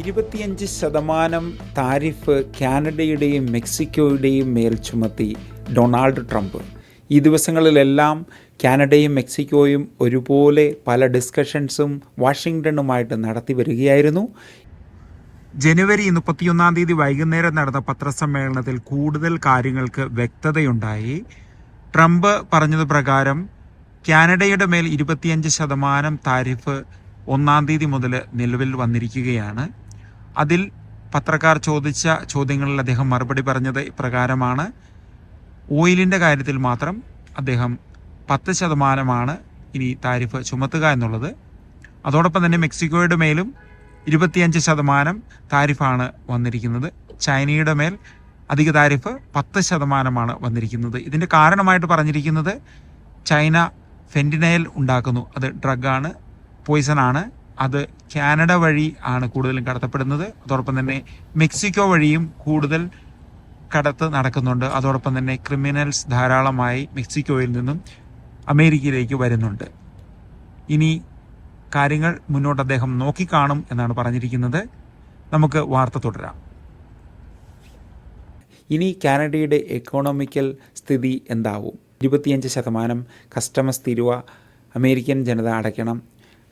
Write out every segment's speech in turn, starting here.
ഇരുപത്തിയഞ്ച് ശതമാനം താരിഫ് കാനഡയുടെയും മെക്സിക്കോയുടെയും മേൽ ചുമത്തി ഡൊണാൾഡ് ട്രംപ്. ഈ ദിവസങ്ങളിലെല്ലാം കാനഡയും മെക്സിക്കോയും ഒരുപോലെ പല ഡിസ്കഷൻസും വാഷിങ്ടണുമായിട്ട് നടത്തി വരികയായിരുന്നു. ജനുവരി മുപ്പത്തിയൊന്നാം തീയതി വൈകുന്നേരം നടന്ന പത്രസമ്മേളനത്തിൽ കൂടുതൽ കാര്യങ്ങൾക്ക് വ്യക്തതയുണ്ടായി. ട്രംപ് പറഞ്ഞത് പ്രകാരം കാനഡയുടെ മേൽ ഇരുപത്തിയഞ്ച് ശതമാനം താരിഫ് ഒന്നാം തീയതി മുതൽ നിലവിൽ വന്നിരിക്കുകയാണ്. അതിൽ പത്രക്കാർ ചോദിച്ച ചോദ്യങ്ങളിൽ അദ്ദേഹം മറുപടി പറഞ്ഞത് ഇപ്രകാരമാണ്. ഓയിലിന്റെ കാര്യത്തിൽ മാത്രം അദ്ദേഹം പത്ത് ശതമാനമാണ് ഇനി താരിഫ് ചുമത്തുക എന്നുള്ളത്. അതോടൊപ്പം തന്നെ മെക്സിക്കോയുടെ മേലും ഇരുപത്തിയഞ്ച് ശതമാനം താരിഫാണ് വന്നിരിക്കുന്നത്. ചൈനയുടെ മേൽ അധിക താരിഫ് പത്ത് ശതമാനമാണ് വന്നിരിക്കുന്നത്. ഇതിന്റെ കാരണമായിട്ട് പറഞ്ഞിരിക്കുന്നത് ചൈന ഫെന്റിനയൽ ഉണ്ടാക്കുന്നു. അത് ഡ്രഗാണ് പോയിസൺ ആണ് അത് കാനഡ വഴി ആണ് കൂടുതലും കടത്തപ്പെടുന്നത്. അതോടൊപ്പം തന്നെ മെക്സിക്കോ വഴിയും കൂടുതൽ കടത്ത് നടക്കുന്നുണ്ട്. അതോടൊപ്പം തന്നെ ക്രിമിനൽസ് ധാരാളമായി മെക്സിക്കോയിൽ നിന്നും അമേരിക്കയിലേക്ക് വരുന്നുണ്ട്. ഇനി കാര്യങ്ങൾ മുന്നോട്ട് അദ്ദേഹം നോക്കിക്കാണും എന്നാണ് പറഞ്ഞിരിക്കുന്നത്. നമുക്ക് വാർത്ത തുടരാം. ഇനി കാനഡയുടെ എക്കോണോമിക്കൽ സ്ഥിതി എന്താവും? ഇരുപത്തിയഞ്ച് ശതമാനം കസ്റ്റമസ് തീരുവ അമേരിക്കൻ ജനത അടയ്ക്കണം.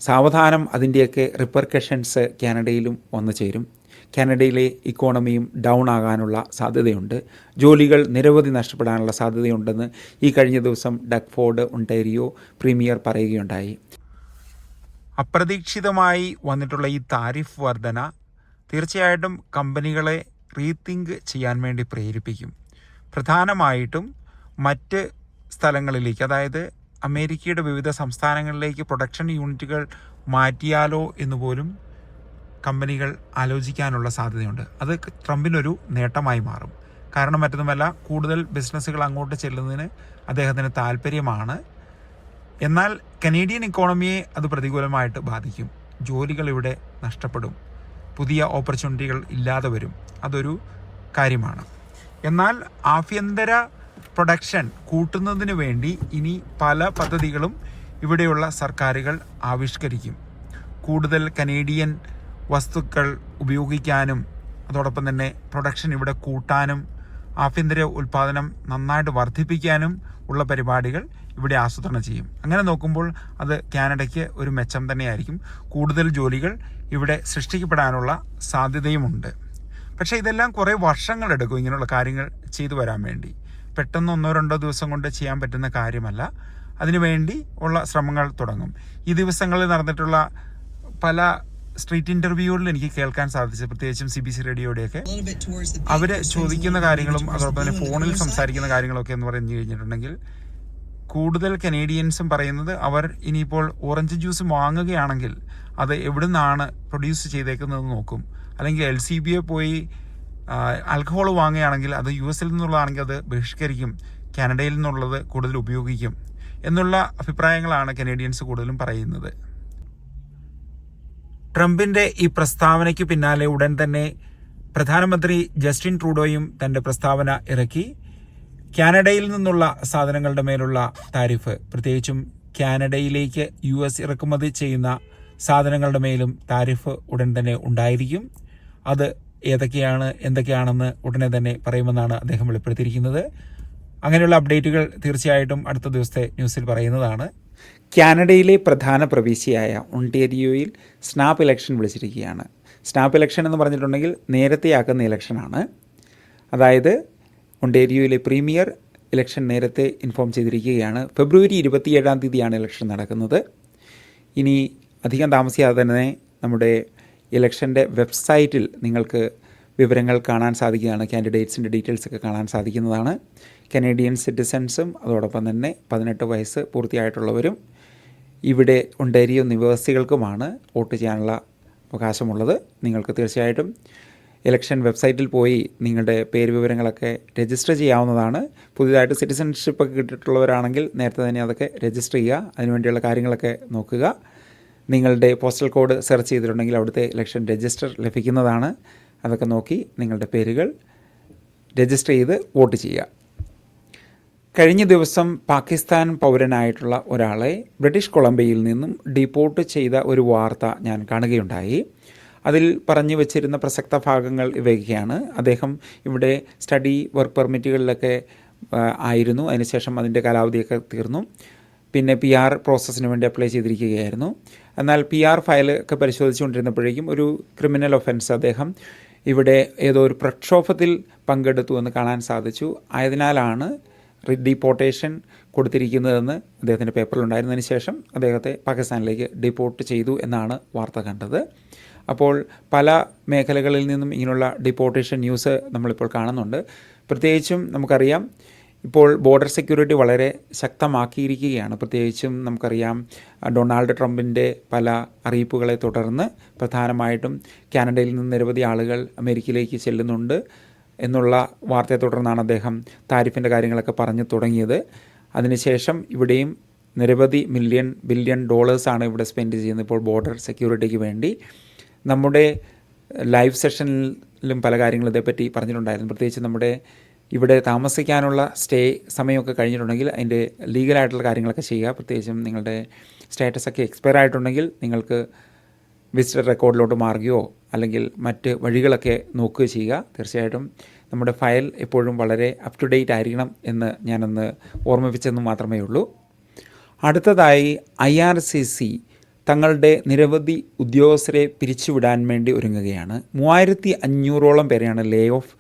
സാവധാനം അതിന്റെയൊക്കെ റിപ്പർക്കഷൻസ് കാനഡയിലും വന്നു ചേരും. കാനഡയിലെ ഇക്കോണമിയും ഡൗൺ ആകാനുള്ള സാധ്യതയുണ്ട്. ജോലികൾ നിരവധി നഷ്ടപ്പെടാനുള്ള സാധ്യതയുണ്ടെന്ന് ഈ കഴിഞ്ഞ ദിവസം ഡക്ഫോർഡ് ഒണ്ടേരിയോ പ്രീമിയർ പറയുകയുണ്ടായി. അപ്രതീക്ഷിതമായി വന്നിട്ടുള്ള ഈ താരിഫ് വർധന തീർച്ചയായിട്ടും കമ്പനികളെ റീതിങ്ക് ചെയ്യാൻ വേണ്ടി പ്രേരിപ്പിക്കും. പ്രധാനമായിട്ടും മറ്റ് സ്ഥലങ്ങളിലേക്ക് അതായത് അമേരിക്കയുടെ വിവിധ സംസ്ഥാനങ്ങളിലേക്ക് പ്രൊഡക്ഷൻ യൂണിറ്റുകൾ മാറ്റിയാലോ എന്ന് പോലും കമ്പനികൾ ആലോചിക്കാനുള്ള സാധ്യതയുണ്ട്. അത് ട്രംപിനൊരു നേട്ടമായി മാറും. കാരണം മറ്റൊന്നുമല്ല കൂടുതൽ ബിസിനസ്സുകൾ അങ്ങോട്ട് ചെല്ലുന്നതിന് അദ്ദേഹത്തിന് താല്പര്യമാണ്. എന്നാൽ കനേഡിയൻ ഇക്കോണമിയെ അത് പ്രതികൂലമായിട്ട് ബാധിക്കും. ജോലികൾ ഇവിടെ നഷ്ടപ്പെടും. പുതിയ ഓപ്പർച്യൂണിറ്റികൾ ഇല്ലാതെ വരും. അതൊരു കാര്യമാണ്. എന്നാൽ ആഭ്യന്തര പ്രൊഡക്ഷൻ കൂട്ടുന്നതിന് വേണ്ടി ഇനി പല പദ്ധതികളും ഇവിടെയുള്ള സർക്കാരുകൾ ആവിഷ്കരിക്കും. കൂടുതൽ കനേഡിയൻ വസ്തുക്കൾ ഉപയോഗിക്കാനും അതോടൊപ്പം തന്നെ പ്രൊഡക്ഷൻ ഇവിടെ കൂട്ടാനും ആഭ്യന്തര ഉൽപ്പാദനം നന്നായിട്ട് വർദ്ധിപ്പിക്കാനും ഉള്ള പരിപാടികൾ ഇവിടെ ആസൂത്രണം ചെയ്യും. അങ്ങനെ നോക്കുമ്പോൾ അത് കാനഡയ്ക്ക് ഒരു മെച്ചം തന്നെയായിരിക്കും. കൂടുതൽ ജോലികൾ ഇവിടെ സൃഷ്ടിക്കപ്പെടാനുള്ള സാധ്യതയുമുണ്ട്. പക്ഷേ ഇതെല്ലാം കുറേ വർഷങ്ങളെടുക്കും ഇങ്ങനെയുള്ള കാര്യങ്ങൾ ചെയ്തു വരാൻ വേണ്ടി. പെട്ടെന്ന് ഒന്നോ രണ്ടോ ദിവസം കൊണ്ട് ചെയ്യാൻ പറ്റുന്ന കാര്യമല്ല. അതിനുവേണ്ടി ഉള്ള ശ്രമങ്ങൾ തുടങ്ങും. ഈ ദിവസങ്ങളിൽ നടന്നിട്ടുള്ള പല സ്ട്രീറ്റ് ഇന്റർവ്യൂകളിൽ എനിക്ക് കേൾക്കാൻ സാധിച്ചു. പ്രത്യേകിച്ചും സി ബി സി റേഡിയോയുടെയൊക്കെ. അവർ ചോദിക്കുന്ന കാര്യങ്ങളും അതോടൊപ്പം തന്നെ ഫോണിൽ സംസാരിക്കുന്ന കാര്യങ്ങളൊക്കെ എന്ന് പറഞ്ഞു കഴിഞ്ഞിട്ടുണ്ടെങ്കിൽ കൂടുതൽ കനേഡിയൻസും പറയുന്നത് അവർ ഇനിയിപ്പോൾ ഓറഞ്ച് ജ്യൂസ് വാങ്ങുകയാണെങ്കിൽ അത് എവിടെ നിന്നാണ് പ്രൊഡ്യൂസ് ചെയ്തേക്കുന്നത് നോക്കും. അല്ലെങ്കിൽ എൽ സി ബിയെ പോയി ആൽക്കഹോൾ വാങ്ങുകയാണെങ്കിൽ അത് യു എസിൽ നിന്നുള്ളതാണെങ്കിൽ അത് ബഹിഷ്കരിക്കും. കാനഡയിൽ നിന്നുള്ളത് കൂടുതൽ ഉപയോഗിക്കും. എന്നുള്ള അഭിപ്രായങ്ങളാണ് കനേഡിയൻസ് കൂടുതലും പറയുന്നത്. ട്രംപിന്റെ ഈ പ്രസ്താവനയ്ക്ക് പിന്നാലെ ഉടൻ തന്നെ പ്രധാനമന്ത്രി ജസ്റ്റിൻ ട്രൂഡോയും തന്റെ പ്രസ്താവന ഇറക്കി. കാനഡയിൽ നിന്നുള്ള സാധനങ്ങളുടെ മേലുള്ള താരിഫ് പ്രത്യേകിച്ചും കാനഡയിലേക്ക് യു എസ് ഇറക്കുമതി ചെയ്യുന്ന സാധനങ്ങളുടെ മേലും താരിഫ് ഉടൻ തന്നെ ഉണ്ടായിരിക്കും. അത് ഏതൊക്കെയാണ് എന്തൊക്കെയാണെന്ന് ഉടനെ തന്നെ പറയുമെന്നാണ് അദ്ദേഹം വെളിപ്പെടുത്തിയിരിക്കുന്നത്. അങ്ങനെയുള്ള അപ്ഡേറ്റുകൾ തീർച്ചയായിട്ടും അടുത്ത ദിവസത്തെ ന്യൂസിൽ പറയുന്നതാണ്. കാനഡയിലെ പ്രധാന പ്രവിശ്യയായ ഒണ്ടേരിയോയിൽ സ്നാപ്പ് ഇലക്ഷൻ വിളിച്ചിരിക്കുകയാണ്. സ്നാപ്പ് ഇലക്ഷൻ എന്ന് പറഞ്ഞിട്ടുണ്ടെങ്കിൽ നേരത്തെയാക്കുന്ന ഇലക്ഷനാണ്. അതായത് ഒണ്ടേരിയോയിലെ പ്രീമിയർ ഇലക്ഷൻ നേരത്തെ ഇൻഫോം ചെയ്തിരിക്കുകയാണ്. ഫെബ്രുവരി ഇരുപത്തിയേഴാം തീയതിയാണ് ഇലക്ഷൻ നടക്കുന്നത്. ഇനി അധികം താമസിയാതെ തന്നെ നമ്മുടെ ഇലക്ഷന്റെ വെബ്സൈറ്റിൽ നിങ്ങൾക്ക് വിവരങ്ങൾ കാണാൻ സാധിക്കുന്നതാണ് കാൻഡിഡേറ്റ്സിന്റെ ഡീറ്റെയിൽസ് ഒക്കെ കാണാൻ സാധിക്കുന്നതാണ്. കനേഡിയൻ സിറ്റിസൺസും അതോടൊപ്പം തന്നെ പതിനെട്ട് വയസ്സ് പൂർത്തിയായിട്ടുള്ളവരും ഇവിടെ ഉണ്ടേരിയോ നിവാസികൾക്കുമാണ് വോട്ട് ചെയ്യാനുള്ള അവകാശമുള്ളത്. നിങ്ങൾക്ക് തീർച്ചയായിട്ടും ഇലക്ഷൻ വെബ്സൈറ്റിൽ പോയി നിങ്ങളുടെ പേര് വിവരങ്ങളൊക്കെ രജിസ്റ്റർ ചെയ്യാവുന്നതാണ്. പുതിയതായിട്ട് സിറ്റിസൺഷിപ്പ് ഒക്കെ കിട്ടിയിട്ടുള്ളവരാണെങ്കിൽ നേരത്തെ തന്നെ അതൊക്കെ രജിസ്റ്റർ ചെയ്യുക. അതിനുവേണ്ടിയുള്ള കാര്യങ്ങളൊക്കെ നോക്കുക. നിങ്ങളുടെ പോസ്റ്റൽ കോഡ് സെർച്ച് ചെയ്തിട്ടുണ്ടെങ്കിൽ അവിടുത്തെ ഇലക്ഷൻ രജിസ്റ്റർ ലഭിക്കുന്നതാണ്. അതൊക്കെ നോക്കി നിങ്ങളുടെ പേരുകൾ രജിസ്റ്റർ ചെയ്ത് വോട്ട് ചെയ്യുക. കഴിഞ്ഞ ദിവസം പാകിസ്ഥാൻ പൗരനായിട്ടുള്ള ഒരാളെ ബ്രിട്ടീഷ് കൊളംബിയയിൽ നിന്നും ഡിപ്പോർട്ട് ചെയ്ത ഒരു വാർത്ത ഞാൻ കാണുകയുണ്ടായി. അതിൽ പറഞ്ഞു വച്ചിരുന്ന പ്രസക്ത ഭാഗങ്ങൾ ഇവയൊക്കെയാണ്. അദ്ദേഹം ഇവിടെ സ്റ്റഡി വർക്ക് പെർമിറ്റുകളിലൊക്കെ ആയിരുന്നു. അതിനുശേഷം അതിന്റെ കാലാവധിയൊക്കെ തീർന്നു. പിന്നെ പി ആർ പ്രോസസ്സിന് വേണ്ടി അപ്ലൈ ചെയ്തിരിക്കുകയായിരുന്നു. എന്നാൽ പി ആർ ഫയൽ ഒക്കെ പരിശോധിച്ചുകൊണ്ടിരുന്നപ്പോഴേക്കും ഒരു ക്രിമിനൽ ഒഫൻസ് അദ്ദേഹം ഇവിടെ ഏതോ ഒരു പ്രക്ഷോഭത്തിൽ പങ്കെടുത്തു എന്ന് കാണാൻ സാധിച്ചു. ആയതിനാലാണ് ഡീപ്പോർട്ടേഷൻ കൊടുത്തിരിക്കുന്നതെന്ന് അദ്ദേഹത്തിന്റെ പേപ്പറിലുണ്ടായിരുന്നതിന് ശേഷം അദ്ദേഹത്തെ പാകിസ്ഥാനിലേക്ക് ഡിപ്പോർട്ട് ചെയ്തു എന്നാണ് വാർത്ത കണ്ടത്. അപ്പോൾ പല മേഖലകളിൽ നിന്നും ഇങ്ങനെയുള്ള ഡിപ്പോർട്ടേഷൻ ന്യൂസ് നമ്മളിപ്പോൾ കാണുന്നുണ്ട്. പ്രത്യേകിച്ചും നമുക്കറിയാം ഇപ്പോൾ ബോർഡർ സെക്യൂരിറ്റി വളരെ ശക്തമാക്കിയിരിക്കുകയാണ്. പ്രത്യേകിച്ചും നമുക്കറിയാം ഡൊണാൾഡ് ട്രംപിന്റെ പല അറിയിപ്പുകളെ തുടർന്ന് പ്രധാനമായിട്ടും കാനഡയിൽ നിന്ന് നിരവധി ആളുകൾ അമേരിക്കയിലേക്ക് ചെല്ലുന്നുണ്ട് എന്നുള്ള വാർത്തയെ തുടർന്നാണ് അദ്ദേഹം താരിഫിന്റെ കാര്യങ്ങളൊക്കെ പറഞ്ഞു തുടങ്ങിയത്. അതിനുശേഷം ഇവിടെയും നിരവധി മില്യൺ ബില്യൺ ഡോളേഴ്സാണ് ഇവിടെ സ്പെൻഡ് ചെയ്യുന്നത് ഇപ്പോൾ ബോർഡർ സെക്യൂരിറ്റിക്ക് വേണ്ടി. നമ്മുടെ ലൈവ് സെഷനിലും പല കാര്യങ്ങളും ഇതേപ്പറ്റി പറഞ്ഞിട്ടുണ്ടായിരുന്നു. പ്രത്യേകിച്ച് നമ്മുടെ ഇവിടെ താമസിക്കാനുള്ള സ്റ്റേ സമയമൊക്കെ കഴിഞ്ഞിട്ടുണ്ടെങ്കിൽ അതിന്റെ ലീഗലായിട്ടുള്ള കാര്യങ്ങളൊക്കെ ചെയ്യുക. പ്രത്യേകിച്ചും നിങ്ങളുടെ സ്റ്റാറ്റസൊക്കെ എക്സ്പയർ ആയിട്ടുണ്ടെങ്കിൽ നിങ്ങൾക്ക് വിസിറ്റർ റെക്കോർഡിലോട്ട് മാറുകയോ അല്ലെങ്കിൽ മറ്റ് വഴികളൊക്കെ നോക്കുകയോ ചെയ്യുക. തീർച്ചയായിട്ടും നമ്മുടെ ഫയൽ എപ്പോഴും വളരെ അപ് ടു ഡേറ്റ് ആയിരിക്കണം എന്ന് ഞാനൊന്ന് ഓർമ്മിപ്പിച്ചെന്ന് മാത്രമേ ഉള്ളൂ. അടുത്തതായി ഐ ആർ സി സി തങ്ങളുടെ നിരവധി ഉദ്യോഗസ്ഥരെ പിരിച്ചുവിടാൻ വേണ്ടി ഒരുങ്ങുകയാണ്. മൂവായിരത്തി അഞ്ഞൂറോളം പേരെയാണ് ലേ ഓഫ്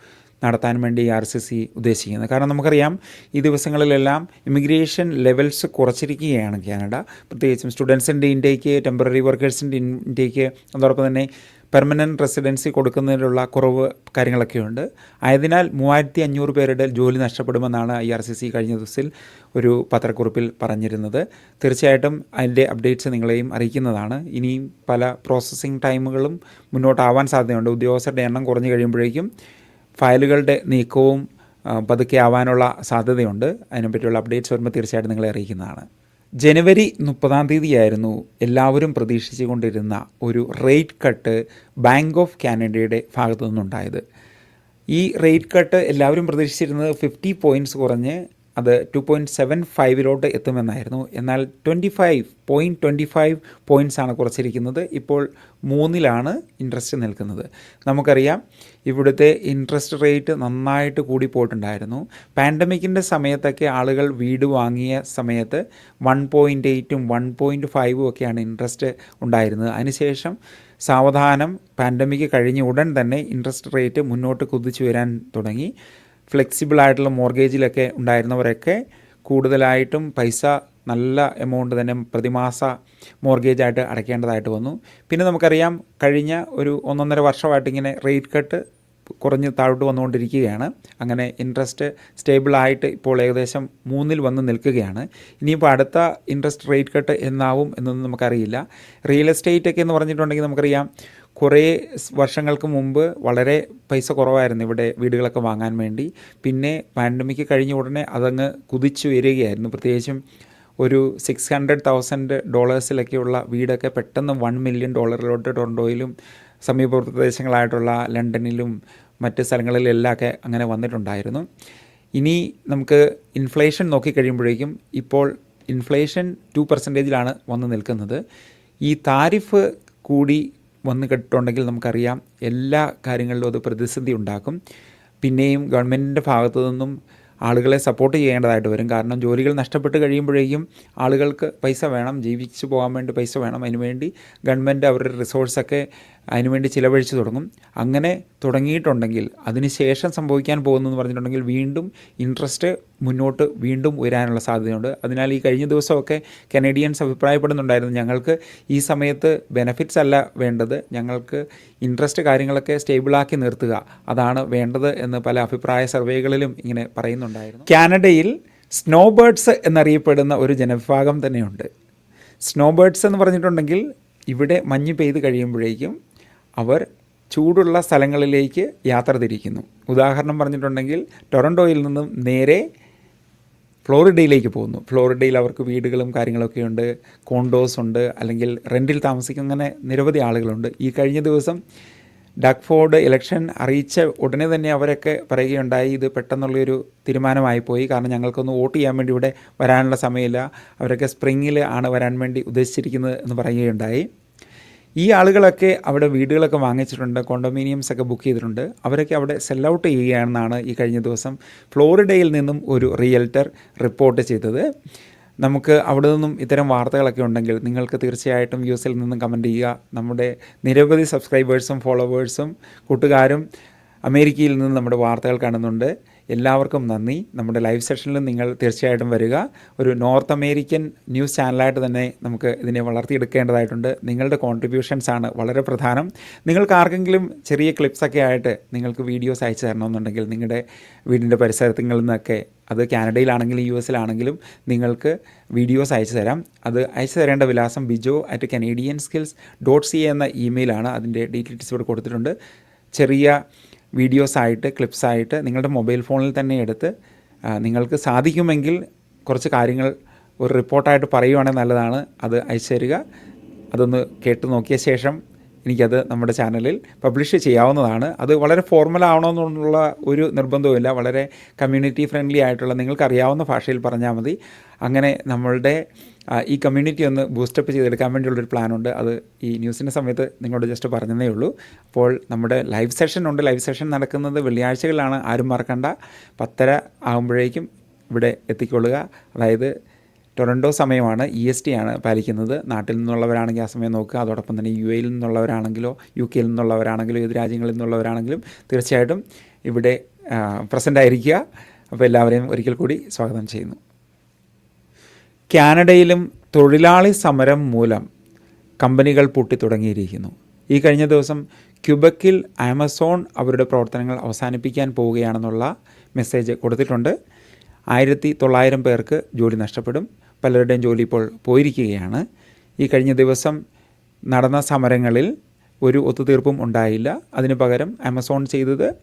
നടത്താൻ വേണ്ടി ആർ സി സി ഉദ്ദേശിക്കുന്നത്. കാരണം നമുക്കറിയാം ഈ ദിവസങ്ങളിലെല്ലാം ഇമിഗ്രേഷൻ ലെവൽസ് കുറച്ചിരിക്കുകയാണ് കാനഡ. പ്രത്യേകിച്ചും സ്റ്റുഡൻസിന്റെ ഇൻടേക്ക് ടെമ്പററി വർക്കേഴ്സിന്റെ ഇൻടേക്ക് അതോടൊപ്പം തന്നെ പെർമനന്റ് റെസിഡൻസി കൊടുക്കുന്നതിലുള്ള കുറവ് കാര്യങ്ങളൊക്കെയുണ്ട് ആയതിനാൽ മൂവായിരത്തി അഞ്ഞൂറ് പേരുടെ ജോലി നഷ്ടപ്പെടുമെന്നാണ് ഐ ആർ സി സി കഴിഞ്ഞ ദിവസത്തിൽ ഒരു പത്രക്കുറിപ്പിൽ പറഞ്ഞിരുന്നത്. തീർച്ചയായിട്ടും അതിന്റെ അപ്ഡേറ്റ്സ് നിങ്ങളെയും അറിയിക്കുന്നതാണ്. ഇനിയും പല പ്രോസസ്സിംഗ് ടൈമുകളും മുന്നോട്ടാവാൻ സാധ്യതയുണ്ട്. ഉദ്യോഗസ്ഥരുടെ എണ്ണം കുറഞ്ഞു കഴിയുമ്പോഴേക്കും ഫയലുകളുടെ നീക്കവും പതുക്കെ ആവാനുള്ള സാധ്യതയുണ്ട്. അതിനെപ്പറ്റിയുള്ള അപ്ഡേറ്റ്സ് വരുമ്പോൾ തീർച്ചയായിട്ടും നിങ്ങളെ അറിയിക്കുന്നതാണ്. ജനുവരി മുപ്പതാം തീയതിയായിരുന്നു എല്ലാവരും പ്രതീക്ഷിച്ചുകൊണ്ടിരുന്ന ഒരു റേറ്റ് കട്ട് ബാങ്ക് ഓഫ് കാനഡയുടെ ഭാഗത്തു നിന്നുണ്ടായത് ഈ റേറ്റ് കട്ട് എല്ലാവരും പ്രതീക്ഷിച്ചിരുന്നത് ഫിഫ്റ്റി പോയിന്റ്സ് കുറഞ്ഞ് അത് ടു പോയിന്റ് സെവൻ ഫൈവിലോട്ട് എത്തുമെന്നായിരുന്നു. എന്നാൽ twenty five point twenty five points ആണ് കുറച്ചിരിക്കുന്നത്. ഇപ്പോൾ മൂന്നിലാണ് ഇൻട്രസ്റ്റ് നിൽക്കുന്നത്. നമുക്കറിയാം ഇവിടുത്തെ ഇൻട്രസ്റ്റ് റേറ്റ് നന്നായിട്ട് കൂടി പോയിട്ടുണ്ടായിരുന്നു. പാൻഡമിക്കിന്റെ സമയത്തൊക്കെ ആളുകൾ വീട് വാങ്ങിയ സമയത്ത് വൺ പോയിന്റ് എയ്റ്റും വൺ പോയിന്റ് ഫൈവും ഒക്കെയാണ് ഇൻട്രസ്റ്റ് ഉണ്ടായിരുന്നത്. അതിനുശേഷം സാവധാനം പാൻഡമിക് കഴിഞ്ഞ ഉടൻ തന്നെ ഇൻട്രസ്റ്റ് റേറ്റ് മുന്നോട്ട് കുതിച്ചു വരാൻ തുടങ്ങി. ഫ്ലെക്സിബിൾ ആയിട്ടുള്ള മോർഗേജിലൊക്കെ ഉണ്ടായിരുന്നവരൊക്കെ കൂടുതലായിട്ടും പൈസ നല്ല എമൗണ്ട് തന്നെ പ്രതിമാസ മോർഗേജായിട്ട് അടയ്ക്കേണ്ടതായിട്ട് വന്നു. പിന്നെ നമുക്കറിയാം കഴിഞ്ഞ ഒരു ഒന്നൊന്നര വർഷമായിട്ട് ഇങ്ങനെ റേറ്റ് കട്ട് കുറഞ്ഞ് താഴോട്ട് വന്നുകൊണ്ടിരിക്കുകയാണ്. അങ്ങനെ ഇൻട്രസ്റ്റ് സ്റ്റേബിളായിട്ട് ഇപ്പോൾ ഏകദേശം മൂന്നിൽ വന്ന് നിൽക്കുകയാണ്. ഇനിയിപ്പോൾ അടുത്ത ഇൻട്രസ്റ്റ് റേറ്റ് കട്ട് എന്നാവും എന്നൊന്നും നമുക്കറിയില്ല. റിയൽ എസ്റ്റേറ്റ് ഒക്കെ എന്ന് പറഞ്ഞിട്ടുണ്ടെങ്കിൽ നമുക്കറിയാം കുറേ വർഷങ്ങൾക്ക് മുമ്പ് വളരെ പൈസ കുറവായിരുന്നു ഇവിടെ വീടുകളൊക്കെ വാങ്ങാൻ വേണ്ടി. പിന്നെ പാൻഡമിക് കഴിഞ്ഞ ഉടനെ അതങ്ങ് കുതിച്ചു വരികയായിരുന്നു. പ്രത്യേകിച്ചും ഒരു സിക്സ് ഹൺഡ്രഡ് തൗസൻഡ് ഡോളേഴ്സിലൊക്കെയുള്ള വീടൊക്കെ പെട്ടെന്ന് വൺ മില്യൺ ഡോളറിലോട്ട് ടൊറൻഡോയിലും സമീപ പ്രദേശങ്ങളായിട്ടുള്ള ലണ്ടനിലും മറ്റ് സ്ഥലങ്ങളിലെല്ലാം ഒക്കെ അങ്ങനെ വന്നിട്ടുണ്ടായിരുന്നു. ഇനി നമുക്ക് ഇൻഫ്ലേഷൻ നോക്കിക്കഴിയുമ്പോഴേക്കും ഇപ്പോൾ ഇൻഫ്ലേഷൻ ടു പെർസെന്റേജിലാണ് വന്ന് നിൽക്കുന്നത്. ഈ താരിഫ് കൂടി വന്ന് കിട്ടുണ്ടെങ്കിൽ നമുക്കറിയാം എല്ലാ കാര്യങ്ങളിലും അത് പ്രതിസന്ധി ഉണ്ടാക്കും. പിന്നെയും ഗവൺമെന്റിന്റെ ഭാഗത്തു നിന്നും ആളുകളെ സപ്പോർട്ട് ചെയ്യേണ്ടതായിട്ട് വരും. കാരണം ജോലികൾ നഷ്ടപ്പെട്ട് കഴിയുമ്പോഴേക്കും ആളുകൾക്ക് പൈസ വേണം ജീവിച്ചു പോകാൻ വേണ്ടി പൈസ വേണം. അതിനുവേണ്ടി ഗവൺമെന്റ് അവരുടെ റിസോഴ്സൊക്കെ അതിനുവേണ്ടി ചിലവഴിച്ച് തുടങ്ങും. അങ്ങനെ തുടങ്ങിയിട്ടുണ്ടെങ്കിൽ അതിനുശേഷം സംഭവിക്കാൻ പോകുന്നതെന്ന് പറഞ്ഞിട്ടുണ്ടെങ്കിൽ വീണ്ടും ഇൻട്രസ്റ്റ് മുന്നോട്ട് വീണ്ടും ഉയരാനുള്ള സാധ്യതയുണ്ട്. അതിനാൽ ഈ കഴിഞ്ഞ ദിവസമൊക്കെ കനേഡിയൻസ് അഭിപ്രായപ്പെടുന്നുണ്ടായിരുന്നു ഞങ്ങൾക്ക് ഈ സമയത്ത് ബെനഫിറ്റ്സ് അല്ല വേണ്ടത് ഞങ്ങൾക്ക് ഇൻട്രസ്റ്റ് കാര്യങ്ങളൊക്കെ സ്റ്റേബിളാക്കി നിർത്തുക അതാണ് വേണ്ടത് എന്ന് പല അഭിപ്രായ സർവേകളിലും ഇങ്ങനെ പറയുന്നുണ്ടായിരുന്നു. കാനഡയിൽ സ്നോ സ്നോബേർഡ്സ് എന്നറിയപ്പെടുന്ന ഒരു ജനവിഭാഗം തന്നെയുണ്ട്. സ്നോ സ്നോബേർഡ്സ് എന്ന് പറഞ്ഞിട്ടുണ്ടെങ്കിൽ ഇവിടെ മഞ്ഞ് പെയ്ത് കഴിയുമ്പോഴേക്കും അവർ ചൂടുള്ള സ്ഥലങ്ങളിലേക്ക് യാത്ര തിരിക്കുന്നു. ഉദാഹരണം പറഞ്ഞിട്ടുണ്ടെങ്കിൽ ടൊറൻഡോയിൽ നിന്നും നേരെ ഫ്ലോറിഡയിലേക്ക് പോകുന്നു. ഫ്ലോറിഡയിൽ അവർക്ക് വീടുകളും കാര്യങ്ങളൊക്കെ ഉണ്ട്. കോണ്ടോസ് ഉണ്ട്. അല്ലെങ്കിൽ റെന്റിൽ താമസിക്കുന്ന അങ്ങനെ നിരവധി ആളുകളുണ്ട്. ഈ കഴിഞ്ഞ ദിവസം ഡക്ഫോർഡ് ഇലക്ഷൻ അറിയിച്ച ഉടനെ തന്നെ അവരൊക്കെ പറയുകയുണ്ടായി. ഇത് പെട്ടെന്നുള്ളൊരു തീരുമാനമായി പോയി. കാരണം ഞങ്ങൾക്കൊന്ന് വോട്ട് ചെയ്യാൻ വേണ്ടി ഇവിടെ വരാനുള്ള സമയമില്ല. അവരൊക്കെ സ്പ്രിങ്ങിൽ ആണ് വരാൻ വേണ്ടി ഉദ്ദേശിച്ചിരിക്കുന്നത് എന്ന് പറയുകയുണ്ടായി. ഈ ആളുകളൊക്കെ അവിടെ വീടുകളൊക്കെ വാങ്ങിച്ചിട്ടുണ്ട് കോണ്ടോമിനിയംസ് ഒക്കെ ബുക്ക് ചെയ്തിട്ടുണ്ട്. അവരൊക്കെ അവിടെ സെൽ ഔട്ട് ചെയ്യുകയാണെന്നാണ് ഈ കഴിഞ്ഞ ദിവസം ഫ്ലോറിഡയിൽ നിന്നും ഒരു റിയൽറ്റർ റിപ്പോർട്ട് ചെയ്തത്. നമുക്ക് അവിടെ നിന്നും ഇത്തരം വാർത്തകളൊക്കെ ഉണ്ടെങ്കിൽ നിങ്ങൾക്ക് തീർച്ചയായിട്ടും യു എസിൽ നിന്നും കമന്റ് ചെയ്യുക. നമ്മുടെ നിരവധി സബ്സ്ക്രൈബേഴ്സും ഫോളോവേഴ്സും കൂട്ടുകാരും അമേരിക്കയിൽ നിന്ന് നമ്മുടെ വാർത്തകൾ കാണുന്നുണ്ട്. എല്ലാവർക്കും നന്ദി. നമ്മുടെ ലൈവ് സെഷനിൽ നിങ്ങൾ തീർച്ചയായിട്ടും വരിക. ഒരു നോർത്ത് അമേരിക്കൻ ന്യൂസ് ചാനലായിട്ട് തന്നെ നമുക്ക് ഇതിനെ വളർത്തിയെടുക്കേണ്ടതായിട്ടുണ്ട്. നിങ്ങളുടെ കോൺട്രിബ്യൂഷൻസ് ആണ് വളരെ പ്രധാനം. നിങ്ങൾക്ക് ആർക്കെങ്കിലും ചെറിയ ക്ലിപ്സൊക്കെ ആയിട്ട് നിങ്ങൾക്ക് വീഡിയോസ് അയച്ചു തരണമെന്നുണ്ടെങ്കിൽ നിങ്ങളുടെ വീടിന്റെ പരിസരത്തുകളിൽ നിന്നൊക്കെ അത് കാനഡയിലാണെങ്കിലും യു എസിലാണെങ്കിലും നിങ്ങൾക്ക് വീഡിയോസ് അയച്ചു തരാം. അത് അയച്ചു തരേണ്ട വിലാസം Bijo at Canadian skills dot C എന്ന ഇമെയിലാണ് അതിന്റെ ഡീറ്റെയിൽസ് ഇവിടെ കൊടുത്തിട്ടുണ്ട്. ചെറിയ വീഡിയോസ് ക്ലിപ്സായിട്ട് നിങ്ങളുടെ മൊബൈൽ ഫോണിൽ തന്നെ എടുത്ത് നിങ്ങൾക്ക് സാധിക്കുമെങ്കിൽ കുറച്ച് കാര്യങ്ങൾ ഒരു റിപ്പോർട്ടായിട്ട് പറയുവാണെങ്കിൽ നല്ലതാണ്. അത് അയച്ചു തരിക. അതൊന്ന് കേട്ടു നോക്കിയ ശേഷം എനിക്കത് നമ്മുടെ ചാനലിൽ പബ്ലിഷ് ചെയ്യാവുന്നതാണ്. അത് വളരെ ഫോർമൽ ആവണമെന്നുള്ള ഒരു നിർബന്ധവുമില്ല. വളരെ കമ്മ്യൂണിറ്റി ഫ്രണ്ട്ലി ആയിട്ടുള്ള നിങ്ങൾക്കറിയാവുന്ന ഭാഷയിൽ പറഞ്ഞാൽ മതി. അങ്ങനെ നമ്മളുടെ ഈ കമ്മ്യൂണിറ്റി ഒന്ന് ബൂസ്റ്റപ്പ് ചെയ്തെടുക്കാൻ വേണ്ടിയുള്ളൊരു പ്ലാനുണ്ട് അത് ഈ ന്യൂസിന്റെ സമയത്ത് നിങ്ങളോട് ജസ്റ്റ് പറഞ്ഞതേ ഉള്ളൂ. അപ്പോൾ നമ്മുടെ ലൈവ് സെഷൻ ഉണ്ട്. ലൈവ് സെഷൻ നടക്കുന്നത് വെള്ളിയാഴ്ചകളിലാണ്. ആരും മറക്കണ്ട. പത്തര ആകുമ്പോഴേക്കും ഇവിടെ എത്തിക്കൊള്ളുക. അതായത് ടൊറൻഡോ സമയമാണ് ഇ എസ് ടി ആണ് പാലിക്കുന്നത്. നാട്ടിൽ നിന്നുള്ളവരാണെങ്കിൽ ആ സമയം നോക്കുക. അതോടൊപ്പം തന്നെ യു എയിൽ നിന്നുള്ളവരാണെങ്കിലോ യു കെയിൽ നിന്നുള്ളവരാണെങ്കിലോ ഏത് രാജ്യങ്ങളിൽ നിന്നുള്ളവരാണെങ്കിലും തീർച്ചയായിട്ടും ഇവിടെ പ്രസന്റ് ആയിരിക്കുക. അപ്പോൾ എല്ലാവരെയും ഒരിക്കൽ കൂടി സ്വാഗതം ചെയ്യുന്നു. കാനഡയിലും തൊഴിലാളി സമരം മൂലം കമ്പനികൾ പൊട്ടിത്തുടങ്ങിയിരിക്കുന്നു. ഈ കഴിഞ്ഞ ദിവസം ക്യുബക്കിൽ ആമസോൺ അവരുടെ പ്രവർത്തനങ്ങൾ അവസാനിപ്പിക്കാൻ പോവുകയാണെന്നുള്ള മെസ്സേജ് കൊടുത്തിട്ടുണ്ട്. ആയിരത്തി തൊള്ളായിരം പേർക്ക് ജോലി നഷ്ടപ്പെടും. പലരുടെയും ജോലി ഇപ്പോൾ പോയിരിക്കുകയാണ്. ഈ കഴിഞ്ഞ ദിവസം നടന്ന സമരങ്ങളിൽ ഒരു ഒത്തുതീർപ്പും ഉണ്ടായില്ല. അതിനു പകരം ആമസോൺ ചെയ്തത്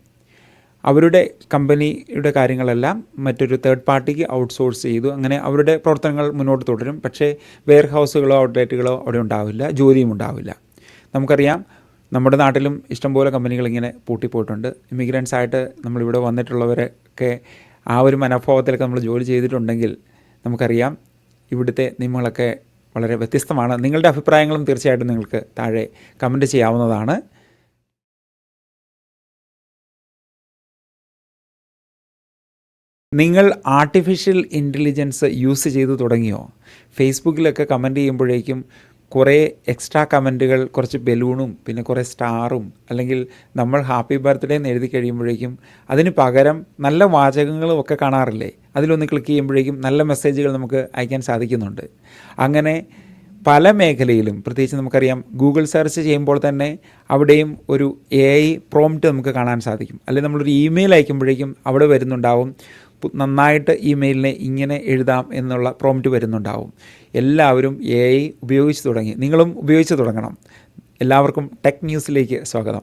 അവരുടെ കമ്പനിയുടെ കാര്യങ്ങളെല്ലാം മറ്റൊരു തേർഡ് പാർട്ടിക്ക് ഔട്ട്സോഴ്സ് ചെയ്തു. അങ്ങനെ അവരുടെ പ്രവർത്തനങ്ങൾ മുന്നോട്ട് തുടരും. പക്ഷേ വെയർ ഹൗസുകളോ ഔട്ട്ലെറ്റുകളോ അവിടെ ഉണ്ടാവില്ല. ജോലിയും ഉണ്ടാവില്ല. നമുക്കറിയാം നമ്മുടെ നാട്ടിലും ഇഷ്ടംപോലെ കമ്പനികൾ ഇങ്ങനെ പൂട്ടിപ്പോയിട്ടുണ്ട്. ഇമിഗ്രൻസ് ആയിട്ട് നമ്മളിവിടെ വന്നിട്ടുള്ളവരൊക്കെ ആ ഒരു മനോഭാവത്തിലൊക്കെ നമ്മൾ ജോലി ചെയ്തിട്ടുണ്ടെങ്കിൽ നമുക്കറിയാം ഇവിടുത്തെ നിയമങ്ങളൊക്കെ വളരെ വ്യത്യസ്തമാണ്. നിങ്ങളുടെ അഭിപ്രായങ്ങളും തീർച്ചയായിട്ടും നിങ്ങൾക്ക് താഴെ കമന്റ് ചെയ്യാവുന്നതാണ്. നിങ്ങൾ ആർട്ടിഫിഷ്യൽ ഇന്റലിജൻസ് യൂസ് ചെയ്ത് തുടങ്ങിയോ? ഫേസ്ബുക്കിലൊക്കെ കമന്റ് ചെയ്യുമ്പോഴേക്കും കുറേ എക്സ്ട്രാ കമന്റുകൾ കുറച്ച് ബലൂണും പിന്നെ കുറേ സ്റ്റാറും അല്ലെങ്കിൽ നമ്മൾ ഹാപ്പി ബർത്ത്ഡേ എന്ന് എഴുതി കഴിയുമ്പോഴേക്കും അതിന് പകരം നല്ല വാചകങ്ങളും ഒക്കെ കാണാറില്ലേ? അതിലൊന്ന് ക്ലിക്ക് ചെയ്യുമ്പോഴേക്കും നല്ല മെസ്സേജുകൾ നമുക്ക് അയക്കാൻ സാധിക്കുന്നുണ്ട്. അങ്ങനെ പല മേഖലയിലും പ്രത്യേകിച്ച് നമുക്കറിയാം ഗൂഗിൾ സെർച്ച് ചെയ്യുമ്പോൾ തന്നെ അവിടെയും ഒരു എ ഐ പ്രോംപ്റ്റ് നമുക്ക് കാണാൻ സാധിക്കും. അല്ലെങ്കിൽ നമ്മളൊരു ഇമെയിൽ അയക്കുമ്പോഴേക്കും അവിടെ വരുന്നുണ്ടാവും നന്നായിട്ട് ഇമെയിലിനെ ഇങ്ങനെ എഴുതാം എന്നുള്ള പ്രോംപ്റ്റ് വരുന്നുണ്ടാവും. എല്ലാവരും എ ഐ ഉപയോഗിച്ച് തുടങ്ങി. നിങ്ങളും ഉപയോഗിച്ച് തുടങ്ങണം. എല്ലാവർക്കും ടെക് ന്യൂസിലേക്ക് സ്വാഗതം.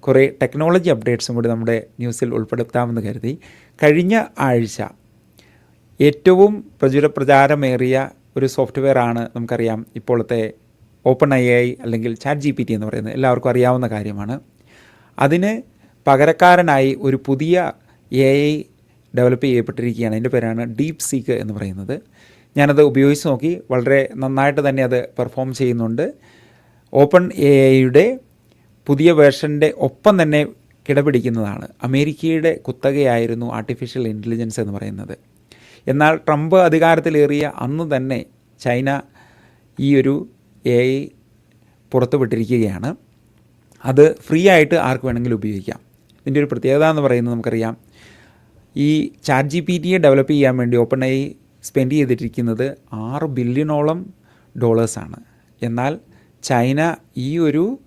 കുറേ ടെക്നോളജി അപ്ഡേറ്റ്സും കൂടി നമ്മുടെ ന്യൂസിൽ ഉൾപ്പെടുത്താമെന്ന് കരുതി. കഴിഞ്ഞ ആഴ്ച ഏറ്റവും പ്രചുര പ്രചാരമേറിയ ഒരു സോഫ്റ്റ്വെയർ ആണ് നമുക്കറിയാം ഇപ്പോഴത്തെ ഓപ്പൺ ഐ ഐ അല്ലെങ്കിൽ ചാറ്റ് ജി പി ടി എന്ന് പറയുന്നത്. എല്ലാവർക്കും അറിയാവുന്ന കാര്യമാണ്. അതിന് പകരക്കാരനായി ഒരു പുതിയ എ ഐ ഡെവലപ്പ് ചെയ്യപ്പെട്ടിരിക്കുകയാണ്. അതിന്റെ പേരാണ് ഡീപ് സീക്ക് എന്ന് പറയുന്നത്. ഞാനത് ഉപയോഗിച്ച് നോക്കി വളരെ നന്നായിട്ട് തന്നെ അത് പെർഫോം ചെയ്യുന്നുണ്ട്. ഓപ്പൺ എ ഐയുടെ പുതിയ വേർഷന്റെ ഒപ്പം തന്നെ കിടപിടിക്കുന്നതാണ്. അമേരിക്കയുടെ കുത്തകയായിരുന്നു ആർട്ടിഫിഷ്യൽ ഇന്റലിജൻസ് എന്ന് പറയുന്നത്. എന്നാൽ ട്രംപ് അധികാരത്തിലേറിയ അന്ന് തന്നെ ചൈന ഈ ഒരു എ ഐ പുറത്തുവിട്ടിരിക്കുകയാണ്. അത് ഫ്രീ ആയിട്ട് ആർക്ക് വേണമെങ്കിലും ഉപയോഗിക്കാം. ഇതിന്റെ ഒരു പ്രത്യേകത എന്ന് പറയുന്നത് നമുക്കറിയാം. ഈ ചാറ്റ് ജി പി ടിയെ ഡെവലപ്പ് ചെയ്യാൻ വേണ്ടി ഓപ്പൺ ഐ സ്പെൻഡ് ചെയ്തിട്ടിരിക്കുന്നത് ആറ് ബില്യണോളം ഡോളേഴ്സാണ് എന്നാൽ ചൈന ഈ ഒരു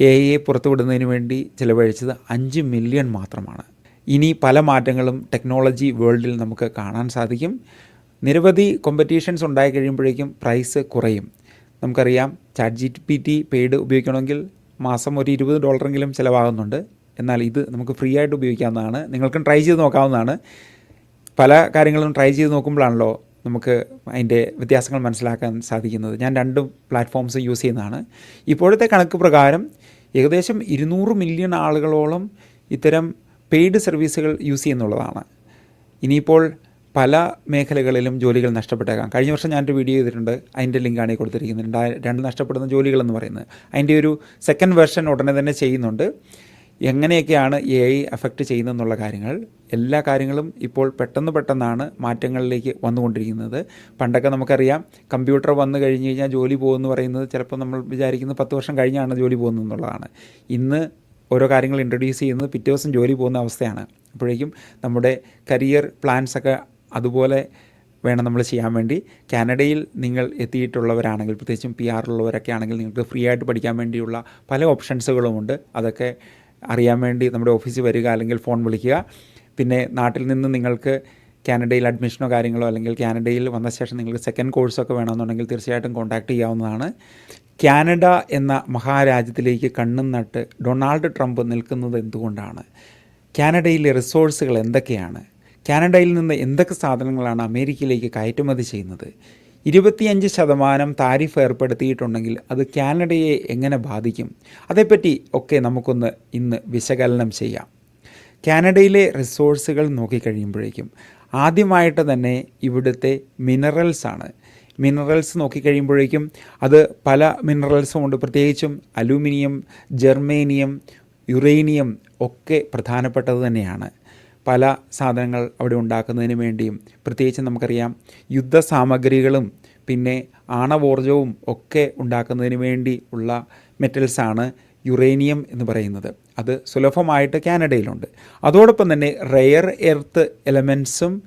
എ ഐയെ പുറത്തുവിടുന്നതിന് വേണ്ടി ചിലവഴിച്ചത് അഞ്ച് മില്യൺ മാത്രമാണ്. ഇനി പല മാറ്റങ്ങളും ടെക്നോളജി വേൾഡിൽ നമുക്ക് കാണാൻ സാധിക്കും. നിരവധി കോമ്പറ്റീഷൻസ് ഉണ്ടായി കഴിയുമ്പോഴേക്കും പ്രൈസ് കുറയും. നമുക്കറിയാം chat G P T paid ഉപയോഗിക്കണമെങ്കിൽ മാസം ഒരു ഇരുപത് ഡോളറെങ്കിലും ചിലവാകുന്നുണ്ട്. എന്നാൽ ഇത് നമുക്ക് ഫ്രീ ആയിട്ട് ഉപയോഗിക്കാവുന്നതാണ്. നിങ്ങൾക്കും ട്രൈ ചെയ്ത് നോക്കാവുന്നതാണ്. പല കാര്യങ്ങളും ട്രൈ ചെയ്ത് നോക്കുമ്പോഴാണല്ലോ നമുക്ക് അതിന്റെ വ്യത്യാസങ്ങൾ മനസ്സിലാക്കാൻ സാധിക്കുന്നത്. ഞാൻ രണ്ട് പ്ലാറ്റ്ഫോംസ് യൂസ് ചെയ്യുന്നതാണ്. ഇപ്പോഴത്തെ കണക്ക് പ്രകാരം ഏകദേശം ഇരുന്നൂറ് മില്യൺ ആളുകളോളം ഇത്തരം പെയ്ഡ് സർവീസുകൾ യൂസ് ചെയ്യുന്നുള്ളതാണ്. ഇനിയിപ്പോൾ പല മേഖലകളിലും ജോലികൾ നഷ്ടപ്പെട്ടേക്കാം. കഴിഞ്ഞ വർഷം ഞാനൊരു വീഡിയോ ചെയ്തിട്ടുണ്ട്. അതിന്റെ ലിങ്കാണ് ഈ കൊടുത്തിരിക്കുന്നത്. രണ്ട് നഷ്ടപ്പെടുന്ന ജോലികളെന്ന് പറയുന്നത്. അതിന്റെ ഒരു സെക്കൻഡ് വെർഷൻ ഉടനെ തന്നെ ചെയ്യുന്നുണ്ട്. എങ്ങനെയൊക്കെയാണ് എ ഐ അഫക്റ്റ് ചെയ്യുന്നതെന്നുള്ള കാര്യങ്ങൾ. എല്ലാ കാര്യങ്ങളും ഇപ്പോൾ പെട്ടെന്ന് പെട്ടെന്നാണ് മാറ്റങ്ങളിലേക്ക് വന്നുകൊണ്ടിരിക്കുന്നത്. പണ്ടൊക്കെ നമുക്കറിയാം കമ്പ്യൂട്ടർ വന്നു കഴിഞ്ഞ് കഴിഞ്ഞാൽ ജോലി പോകുമെന്ന് പറയുന്നത് ചിലപ്പോൾ നമ്മൾ വിചാരിക്കുന്ന പത്ത് വർഷം കഴിഞ്ഞാണ് ജോലി പോകുന്നത് എന്നുള്ളതാണ്. ഇന്ന് ഓരോ കാര്യങ്ങൾ ഇൻട്രൊഡ്യൂസ് ചെയ്യുന്നത് പിറ്റേ ദിവസം ജോലി പോകുന്ന അവസ്ഥയാണ്. അപ്പോഴേക്കും നമ്മുടെ കരിയർ പ്ലാൻസൊക്കെ അതുപോലെ വേണം നമ്മൾ ചെയ്യാൻ വേണ്ടി. കാനഡയിൽ നിങ്ങൾ എത്തിയിട്ടുള്ളവരാണെങ്കിൽ പ്രത്യേകിച്ചും പി ആറിലുള്ളവരൊക്കെ ആണെങ്കിൽ നിങ്ങൾക്ക് ഫ്രീ ആയിട്ട് പഠിക്കാൻ വേണ്ടിയുള്ള പല ഓപ്ഷൻസുകളുമുണ്ട് അതൊക്കെ അറിയാൻ വേണ്ടി നമ്മുടെ ഓഫീസിൽ വരിക അല്ലെങ്കിൽ ഫോൺ വിളിക്കുക. പിന്നെ നാട്ടിൽ നിന്ന് നിങ്ങൾക്ക് കാനഡയിൽ അഡ്മിഷനോ കാര്യങ്ങളോ അല്ലെങ്കിൽ കാനഡയിൽ വന്ന ശേഷം നിങ്ങൾക്ക് സെക്കൻഡ് കോഴ്സൊക്കെ വേണമെന്നുണ്ടെങ്കിൽ തീർച്ചയായിട്ടും കോൺടാക്റ്റ് ചെയ്യാവുന്നതാണ്. കാനഡ എന്ന മഹാരാജ്യത്തിലേക്ക് കണ്ണും നട്ട് ഡൊണാൾഡ് ട്രംപ് നിൽക്കുന്നത് എന്തുകൊണ്ടാണ്? കാനഡയിലെ റിസോഴ്സുകൾ എന്തൊക്കെയാണ്? കാനഡയിൽ നിന്ന് എന്തൊക്കെ സാധനങ്ങളാണ് അമേരിക്കയിലേക്ക് കയറ്റുമതി ചെയ്യുന്നത്? ഇരുപത്തിയഞ്ച് ശതമാനം താരിഫ് ഏർപ്പെടുത്തിയിട്ടുണ്ടെങ്കിൽ അത് കാനഡയെ എങ്ങനെ ബാധിക്കും? അതേപ്പറ്റി ഒക്കെ നമുക്കൊന്ന് ഇന്ന് വിശകലനം ചെയ്യാം. കാനഡയിലെ റിസോഴ്സുകൾ നോക്കിക്കഴിയുമ്പോഴേക്കും ആദ്യമായിട്ട് തന്നെ ഇവിടുത്തെ മിനറൽസ് ആണ്. മിനറൽസ് നോക്കിക്കഴിയുമ്പോഴേക്കും അത് പല മിനറൽസും ഉണ്ട്. പ്രത്യേകിച്ചും അലൂമിനിയം ജെർമേനിയം യുറേനിയം ഒക്കെ പ്രധാനപ്പെട്ടത് തന്നെയാണ്. പല സാധനങ്ങൾ അവിടെ ഉണ്ടാക്കുന്നതിന് വേണ്ടിയും പ്രത്യേകിച്ച് നമുക്കറിയാം യുദ്ധ സാമഗ്രികളും പിന്നെ ആണവോർജവും ഒക്കെ ഉണ്ടാക്കുന്നതിന് വേണ്ടി ഉള്ള മെറ്റൽസാണ് യുറേനിയം എന്ന് പറയുന്നത്. അത് സുലഭമായിട്ട് കാനഡയിലുണ്ട്. അതോടൊപ്പം തന്നെ റെയർ എർത്ത് എലമെൻസും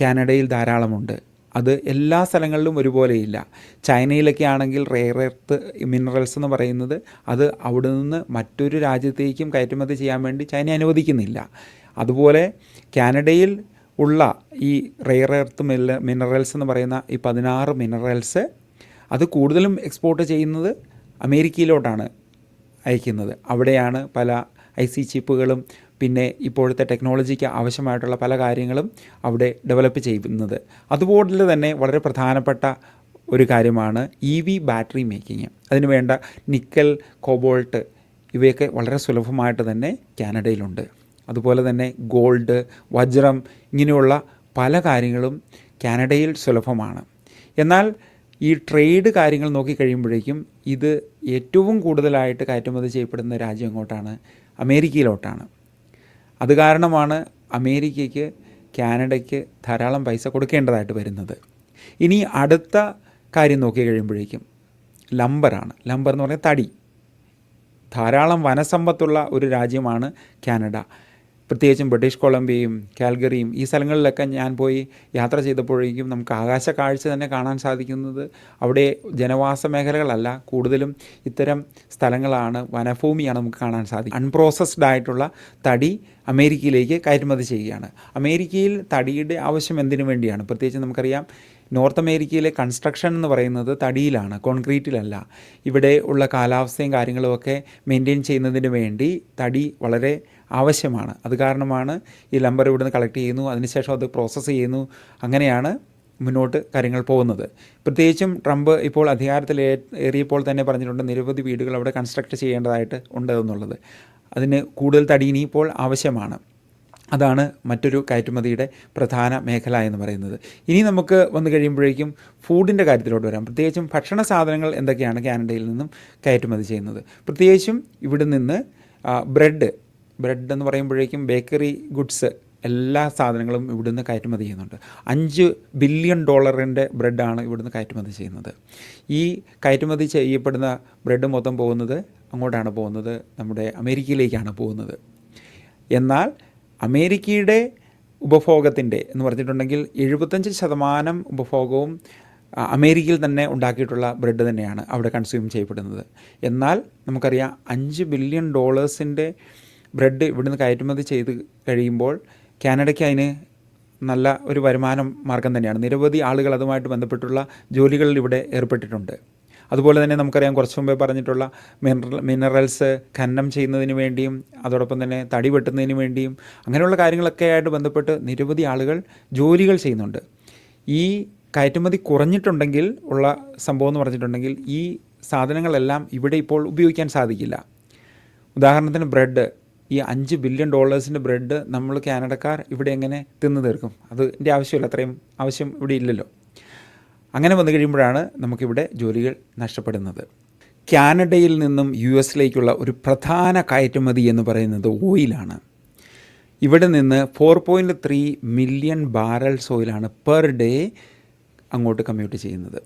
കാനഡയിൽ ധാരാളമുണ്ട്. അത് എല്ലാ സ്ഥലങ്ങളിലും ഒരുപോലെയില്ല. ചൈനയിലൊക്കെ ആണെങ്കിൽ റെയർ എർത്ത് മിനറൽസ് എന്ന് പറയുന്നത് അത് അവിടെ നിന്ന് മറ്റൊരു രാജ്യത്തേക്കും കയറ്റുമതി ചെയ്യാൻ വേണ്ടി ചൈന അനുവദിക്കുന്നില്ല. അതുപോലെ കാനഡയിൽ ഉള്ള ഈ റെയർ എർത്ത് മിനറൽസ് എന്ന് പറയുന്ന ഈ പതിനാറ് മിനറൽസ് അത് കൂടുതലും എക്സ്പോർട്ട് ചെയ്യുന്നത് അമേരിക്കയിലോട്ടാണ് അയക്കുന്നത്. അവിടെയാണ് പല ഐ സി ചിപ്പുകളും പിന്നെ ഇപ്പോഴത്തെ ടെക്നോളജിക്ക് ആവശ്യമായിട്ടുള്ള പല കാര്യങ്ങളും അവിടെ ഡെവലപ്പ് ചെയ്യുന്നത്. അതുപോലെ തന്നെ വളരെ പ്രധാനപ്പെട്ട ഒരു കാര്യമാണ് ഇ വി ബാറ്ററി മേക്കിങ് അതിന് വേണ്ട നിക്കൽ കോബോൾട്ട് ഇവയൊക്കെ വളരെ സുലഭമായിട്ട് തന്നെ കാനഡയിലുണ്ട്. അതുപോലെ തന്നെ ഗോൾഡ് വജ്രം ഇങ്ങനെയുള്ള പല കാര്യങ്ങളും കാനഡയിൽ സുലഭമാണ്. എന്നാൽ ഈ ട്രേഡ് കാര്യങ്ങൾ നോക്കിക്കഴിയുമ്പോഴേക്കും ഇത് ഏറ്റവും കൂടുതലായിട്ട് കയറ്റുമതി ചെയ്യപ്പെടുന്ന രാജ്യം എങ്ങോട്ടാണ്? അമേരിക്കയിലോട്ടാണ്. അത് കാരണമാണ് അമേരിക്കയ്ക്ക് കാനഡയ്ക്ക് ധാരാളം പൈസ കൊടുക്കേണ്ടതായിട്ട് വരുന്നത്. ഇനി അടുത്ത കാര്യം നോക്കി കഴിയുമ്പോഴേക്കും ലംബറാണ് ലംബർ എന്ന് പറഞ്ഞാൽ തടി. ധാരാളം വനസമ്പത്തുള്ള ഒരു രാജ്യമാണ് കാനഡ. പ്രത്യേകിച്ചും ബ്രിട്ടീഷ് കൊളംബിയയും കാൽഗറിയും ഈ സ്ഥലങ്ങളിലൊക്കെ ഞാൻ പോയി യാത്ര ചെയ്തപ്പോഴേക്കും നമുക്ക് ആകാശ കാഴ്ച തന്നെ കാണാൻ സാധിക്കുന്നത് അവിടെ ജനവാസ മേഖലകളല്ല കൂടുതലും ഇത്തരം സ്ഥലങ്ങളാണ് വനഭൂമിയാണ് നമുക്ക് കാണാൻ സാധിക്കും അൺപ്രോസസ്ഡ് ആയിട്ടുള്ള തടി അമേരിക്കയിലേക്ക് കയറ്റുമതി ചെയ്യുകയാണ്. അമേരിക്കയിൽ തടിയുടെ ആവശ്യം എന്തിനു വേണ്ടിയാണ്? പ്രത്യേകിച്ച് നമുക്കറിയാം നോർത്ത് അമേരിക്കയിലെ കൺസ്ട്രക്ഷൻ എന്ന് പറയുന്നത് തടിയിലാണ് കോൺക്രീറ്റിലല്ല ഇവിടെ ഉള്ള കാലാവസ്ഥയും കാര്യങ്ങളുമൊക്കെ മെയിന്റെയിൻ ചെയ്യുന്നതിന് വേണ്ടി തടി വളരെ ആവശ്യമാണ്. അത് കാരണമാണ് ഈ ലംബർ ഇവിടുന്ന് കളക്ട് ചെയ്യുന്നു അതിനുശേഷം അത് പ്രോസസ്സ് ചെയ്യുന്നു. അങ്ങനെയാണ് മുന്നോട്ട് കാര്യങ്ങൾ പോകുന്നത്. പ്രത്യേകിച്ചും ട്രംപ് ഇപ്പോൾ അധികാരത്തിൽ ഏറിയപ്പോൾ തന്നെ പറഞ്ഞിട്ടുണ്ട് നിരവധി വീടുകൾ അവിടെ കൺസ്ട്രക്ട് ചെയ്യേണ്ടതായിട്ട് ഉണ്ട് എന്നുള്ളത്. അതിന് കൂടുതൽ തടി ഇനിയിപ്പോൾ ആവശ്യമാണ്. അതാണ് മറ്റൊരു കയറ്റുമതിയുടെ പ്രധാന മേഖല എന്ന് പറയുന്നത്. ഇനി നമുക്ക് വന്നു കഴിയുമ്പോഴേക്കും ഫുഡിന്റെ കാര്യത്തിലോട്ട് വരാം. പ്രത്യേകിച്ചും ഭക്ഷണ സാധനങ്ങൾ എന്തൊക്കെയാണ് കാനഡയിൽ നിന്നും കയറ്റുമതി ചെയ്യുന്നത്? പ്രത്യേകിച്ചും ഇവിടെ നിന്ന് ബ്രെഡ് ബ്രെഡ് എന്ന് പറയുമ്പോഴേക്കും ബേക്കറി ഗുഡ്സ് എല്ലാ സാധനങ്ങളും ഇവിടുന്ന് കയറ്റുമതി ചെയ്യുന്നുണ്ട്. അഞ്ച് ബില്യൺ ഡോളറിന്റെ ബ്രെഡാണ് ഇവിടുന്ന് കയറ്റുമതി ചെയ്യുന്നത്. ഈ കയറ്റുമതി ചെയ്യപ്പെടുന്ന ബ്രെഡ് മൊത്തം പോകുന്നത് അങ്ങോട്ടാണ് പോകുന്നത്. നമ്മുടെ അമേരിക്കയിലേക്കാണ് പോകുന്നത്. എന്നാൽ അമേരിക്കയുടെ ഉപഭോഗത്തിന്റെ എന്ന് പറഞ്ഞിട്ടുണ്ടെങ്കിൽ എഴുപത്തഞ്ച് ശതമാനം ഉപഭോഗവും അമേരിക്കയിൽ തന്നെ ഉണ്ടാക്കിയിട്ടുള്ള ബ്രെഡ് തന്നെയാണ് അവിടെ കൺസ്യൂം ചെയ്യപ്പെടുന്നത്. എന്നാൽ നമുക്കറിയാം അഞ്ച് ബില്യൺ ഡോളേഴ്സിന്റെ ബ്രെഡ് ഇവിടുന്ന് കയറ്റുമതി ചെയ്ത് കഴിയുമ്പോൾ കാനഡയ്ക്ക് അതിന് നല്ല ഒരു വരുമാനം മാർഗം തന്നെയാണ്. നിരവധി ആളുകൾ അതുമായിട്ട് ബന്ധപ്പെട്ടുള്ള ജോലികളിൽ ഇവിടെ ഏർപ്പെട്ടിട്ടുണ്ട്. അതുപോലെ തന്നെ നമുക്കറിയാം കുറച്ച് മുമ്പേ പറഞ്ഞിട്ടുള്ള മിനറൽ മിനറൽസ് ഖനനം ചെയ്യുന്നതിന് വേണ്ടിയും അതോടൊപ്പം തന്നെ തടി വെട്ടുന്നതിന് വേണ്ടിയും അങ്ങനെയുള്ള കാര്യങ്ങളൊക്കെ ആയിട്ട് ബന്ധപ്പെട്ട് നിരവധി ആളുകൾ ജോലികൾ ചെയ്യുന്നുണ്ട്. ഈ കയറ്റുമതി കുറഞ്ഞിട്ടുണ്ടെങ്കിൽ ഉള്ള സംഭവം എന്ന് പറഞ്ഞിട്ടുണ്ടെങ്കിൽ ഈ സാധനങ്ങളെല്ലാം ഇവിടെ ഇപ്പോൾ ഉപയോഗിക്കാൻ സാധിക്കില്ല. ഉദാഹരണത്തിന് ബ്രെഡ് ഈ അഞ്ച് ബില്യൺ ഡോളേഴ്സിന്റെ ബ്രെഡ് നമ്മൾ കാനഡക്കാർ ഇവിടെ എങ്ങനെ തിന്നു തീർക്കും? അതിന്റെ ആവശ്യമില്ല അത്രയും ആവശ്യം ഇവിടെ ഇല്ലല്ലോ. അങ്ങനെ വന്നു കഴിയുമ്പോഴാണ് നമുക്കിവിടെ ജോലികൾ നഷ്ടപ്പെടുന്നത്. കാനഡയിൽ നിന്നും യു എസിലേക്കുള്ള ഒരു പ്രധാന കയറ്റുമതി എന്ന് പറയുന്നത് ഓയിലാണ്. ഇവിടെ നിന്ന് four point three million barrels ഓയിലാണ് പെർ ഡേ അങ്ങോട്ട് കമ്മ്യൂട്ട് ചെയ്യുന്നത്.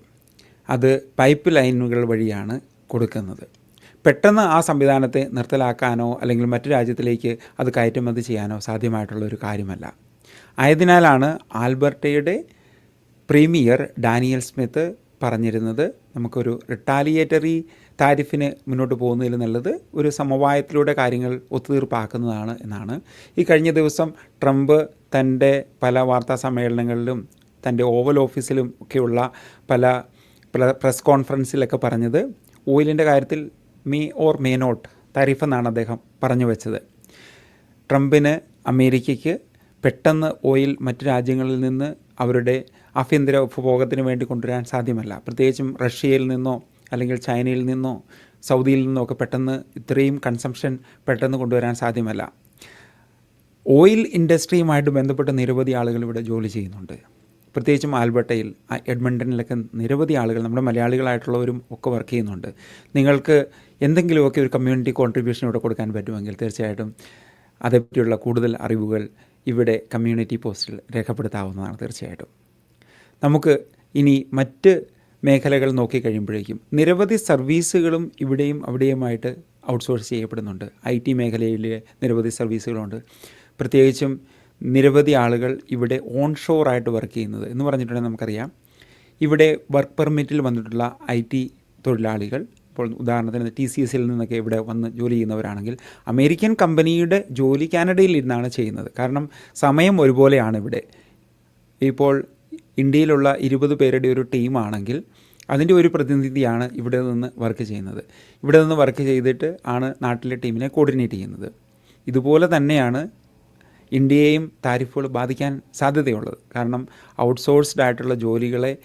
അത് പൈപ്പ് ലൈനുകൾ വഴിയാണ് കൊടുക്കുന്നത്. പെട്ടെന്ന് ആ സംവിധാനത്തെ നിർത്തലാക്കാനോ അല്ലെങ്കിൽ മറ്റു രാജ്യത്തിലേക്ക് അത് കയറ്റുമതി ചെയ്യാനോ സാധ്യമായിട്ടുള്ള ഒരു കാര്യമല്ല. ആയതിനാലാണ് ആൽബർട്ടയുടെ പ്രീമിയർ ഡാനിയൽ സ്മിത്ത് പറഞ്ഞിരുന്നത് നമുക്കൊരു റിട്ടാലിയേറ്ററി താരിഫിന് മുന്നോട്ട് പോകുന്നതിൽ നല്ലത് ഒരു സമവായത്തിലൂടെ കാര്യങ്ങൾ ഒത്തുതീർപ്പാക്കുന്നതാണ് എന്നാണ്. ഈ കഴിഞ്ഞ ദിവസം ട്രംപ് തന്റെ പല വാർത്താ സമ്മേളനങ്ങളിലും തന്റെ ഓവൽ ഓഫീസിലും ഒക്കെയുള്ള പല പ്രസ് കോൺഫറൻസിലൊക്കെ പറഞ്ഞത് ഓയിലിന്റെ കാര്യത്തിൽ may or may not tariff എന്നാണ് അദ്ദേഹം പറഞ്ഞു വെച്ചത് ട്രംപിന് അമേരിക്കയ്ക്ക് പെട്ടെന്ന് ഓയിൽ മറ്റു രാജ്യങ്ങളിൽ നിന്ന് അവരുടെ ആഭ്യന്തര ഉപഭോഗത്തിന് വേണ്ടി കൊണ്ടുവരാൻ സാധ്യമല്ല. പ്രത്യേകിച്ചും റഷ്യയിൽ നിന്നോ അല്ലെങ്കിൽ ചൈനയിൽ നിന്നോ സൗദിയിൽ നിന്നോ ഒക്കെ പെട്ടെന്ന് ഇത്രയും കൺസംഷൻ പെട്ടെന്ന് കൊണ്ടുവരാൻ സാധ്യമല്ല. ഓയിൽ ഇൻഡസ്ട്രിയുമായിട്ട് ബന്ധപ്പെട്ട് നിരവധി ആളുകൾ ഇവിടെ ജോലി ചെയ്യുന്നുണ്ട്. പ്രത്യേകിച്ചും ആൽബർട്ടയിൽ എഡ്മണ്ടനിലൊക്കെ നിരവധി ആളുകൾ നമ്മുടെ മലയാളികളായിട്ടുള്ളവരും ഒക്കെ വർക്ക് ചെയ്യുന്നുണ്ട്. നിങ്ങൾക്ക് എന്തെങ്കിലുമൊക്കെ ഒരു കമ്മ്യൂണിറ്റി കോൺട്രിബ്യൂഷൻ ഇവിടെ കൊടുക്കാൻ പറ്റുമെങ്കിൽ തീർച്ചയായിട്ടും അതേപ്പറ്റിയുള്ള കൂടുതൽ അറിവുകൾ ഇവിടെ കമ്മ്യൂണിറ്റി പോസ്റ്റിൽ രേഖപ്പെടുത്താവുന്നതാണ് തീർച്ചയായിട്ടും. നമുക്ക് ഇനി മറ്റ് മേഖലകൾ നോക്കിക്കഴിയുമ്പോഴേക്കും നിരവധി സർവീസുകളും ഇവിടെയും അവിടെയുമായിട്ട് ഔട്ട്സോഴ്സ് ചെയ്യപ്പെടുന്നുണ്ട്. ഐ ടി മേഖലയിലെ നിരവധി സർവീസുകളുണ്ട് പ്രത്യേകിച്ചും നിരവധി ആളുകൾ ഇവിടെ ഓൺ ഷോറായിട്ട് വർക്ക് ചെയ്യുന്നത് എന്ന് പറഞ്ഞിട്ടുണ്ടെങ്കിൽ നമുക്കറിയാം. ഇവിടെ വർക്ക് പെർമിറ്റിൽ വന്നിട്ടുള്ള ഐ ടി തൊഴിലാളികൾ ഇപ്പോൾ ഉദാഹരണത്തിന് ടി സി എസിൽ നിന്നൊക്കെ ഇവിടെ വന്ന് ജോലി ചെയ്യുന്നവരാണെങ്കിൽ അമേരിക്കൻ കമ്പനിയുടെ ജോലി കാനഡയിൽ ഇരുന്നാണ് ചെയ്യുന്നത്. കാരണം സമയം ഒരുപോലെയാണ് ഇവിടെ. ഇപ്പോൾ ഇന്ത്യയിലുള്ള ഇരുപത് പേരുടെ ഒരു ടീമാണെങ്കിൽ അതിന്റെ ഒരു പ്രതിനിധിയാണ് ഇവിടെ നിന്ന് വർക്ക് ചെയ്യുന്നത്. ഇവിടെ നിന്ന് വർക്ക് ചെയ്തിട്ട് ആണ് നാട്ടിലെ ടീമിനെ കോർഡിനേറ്റ് ചെയ്യുന്നത്. ഇതുപോലെ തന്നെയാണ് ഇന്ത്യയെയും താരിഫുകൾ ബാധിക്കാൻ സാധ്യതയുള്ളത്. കാരണം ഔട്ട്സോഴ്സ്ഡ് ആയിട്ടുള്ള ജോലികളെ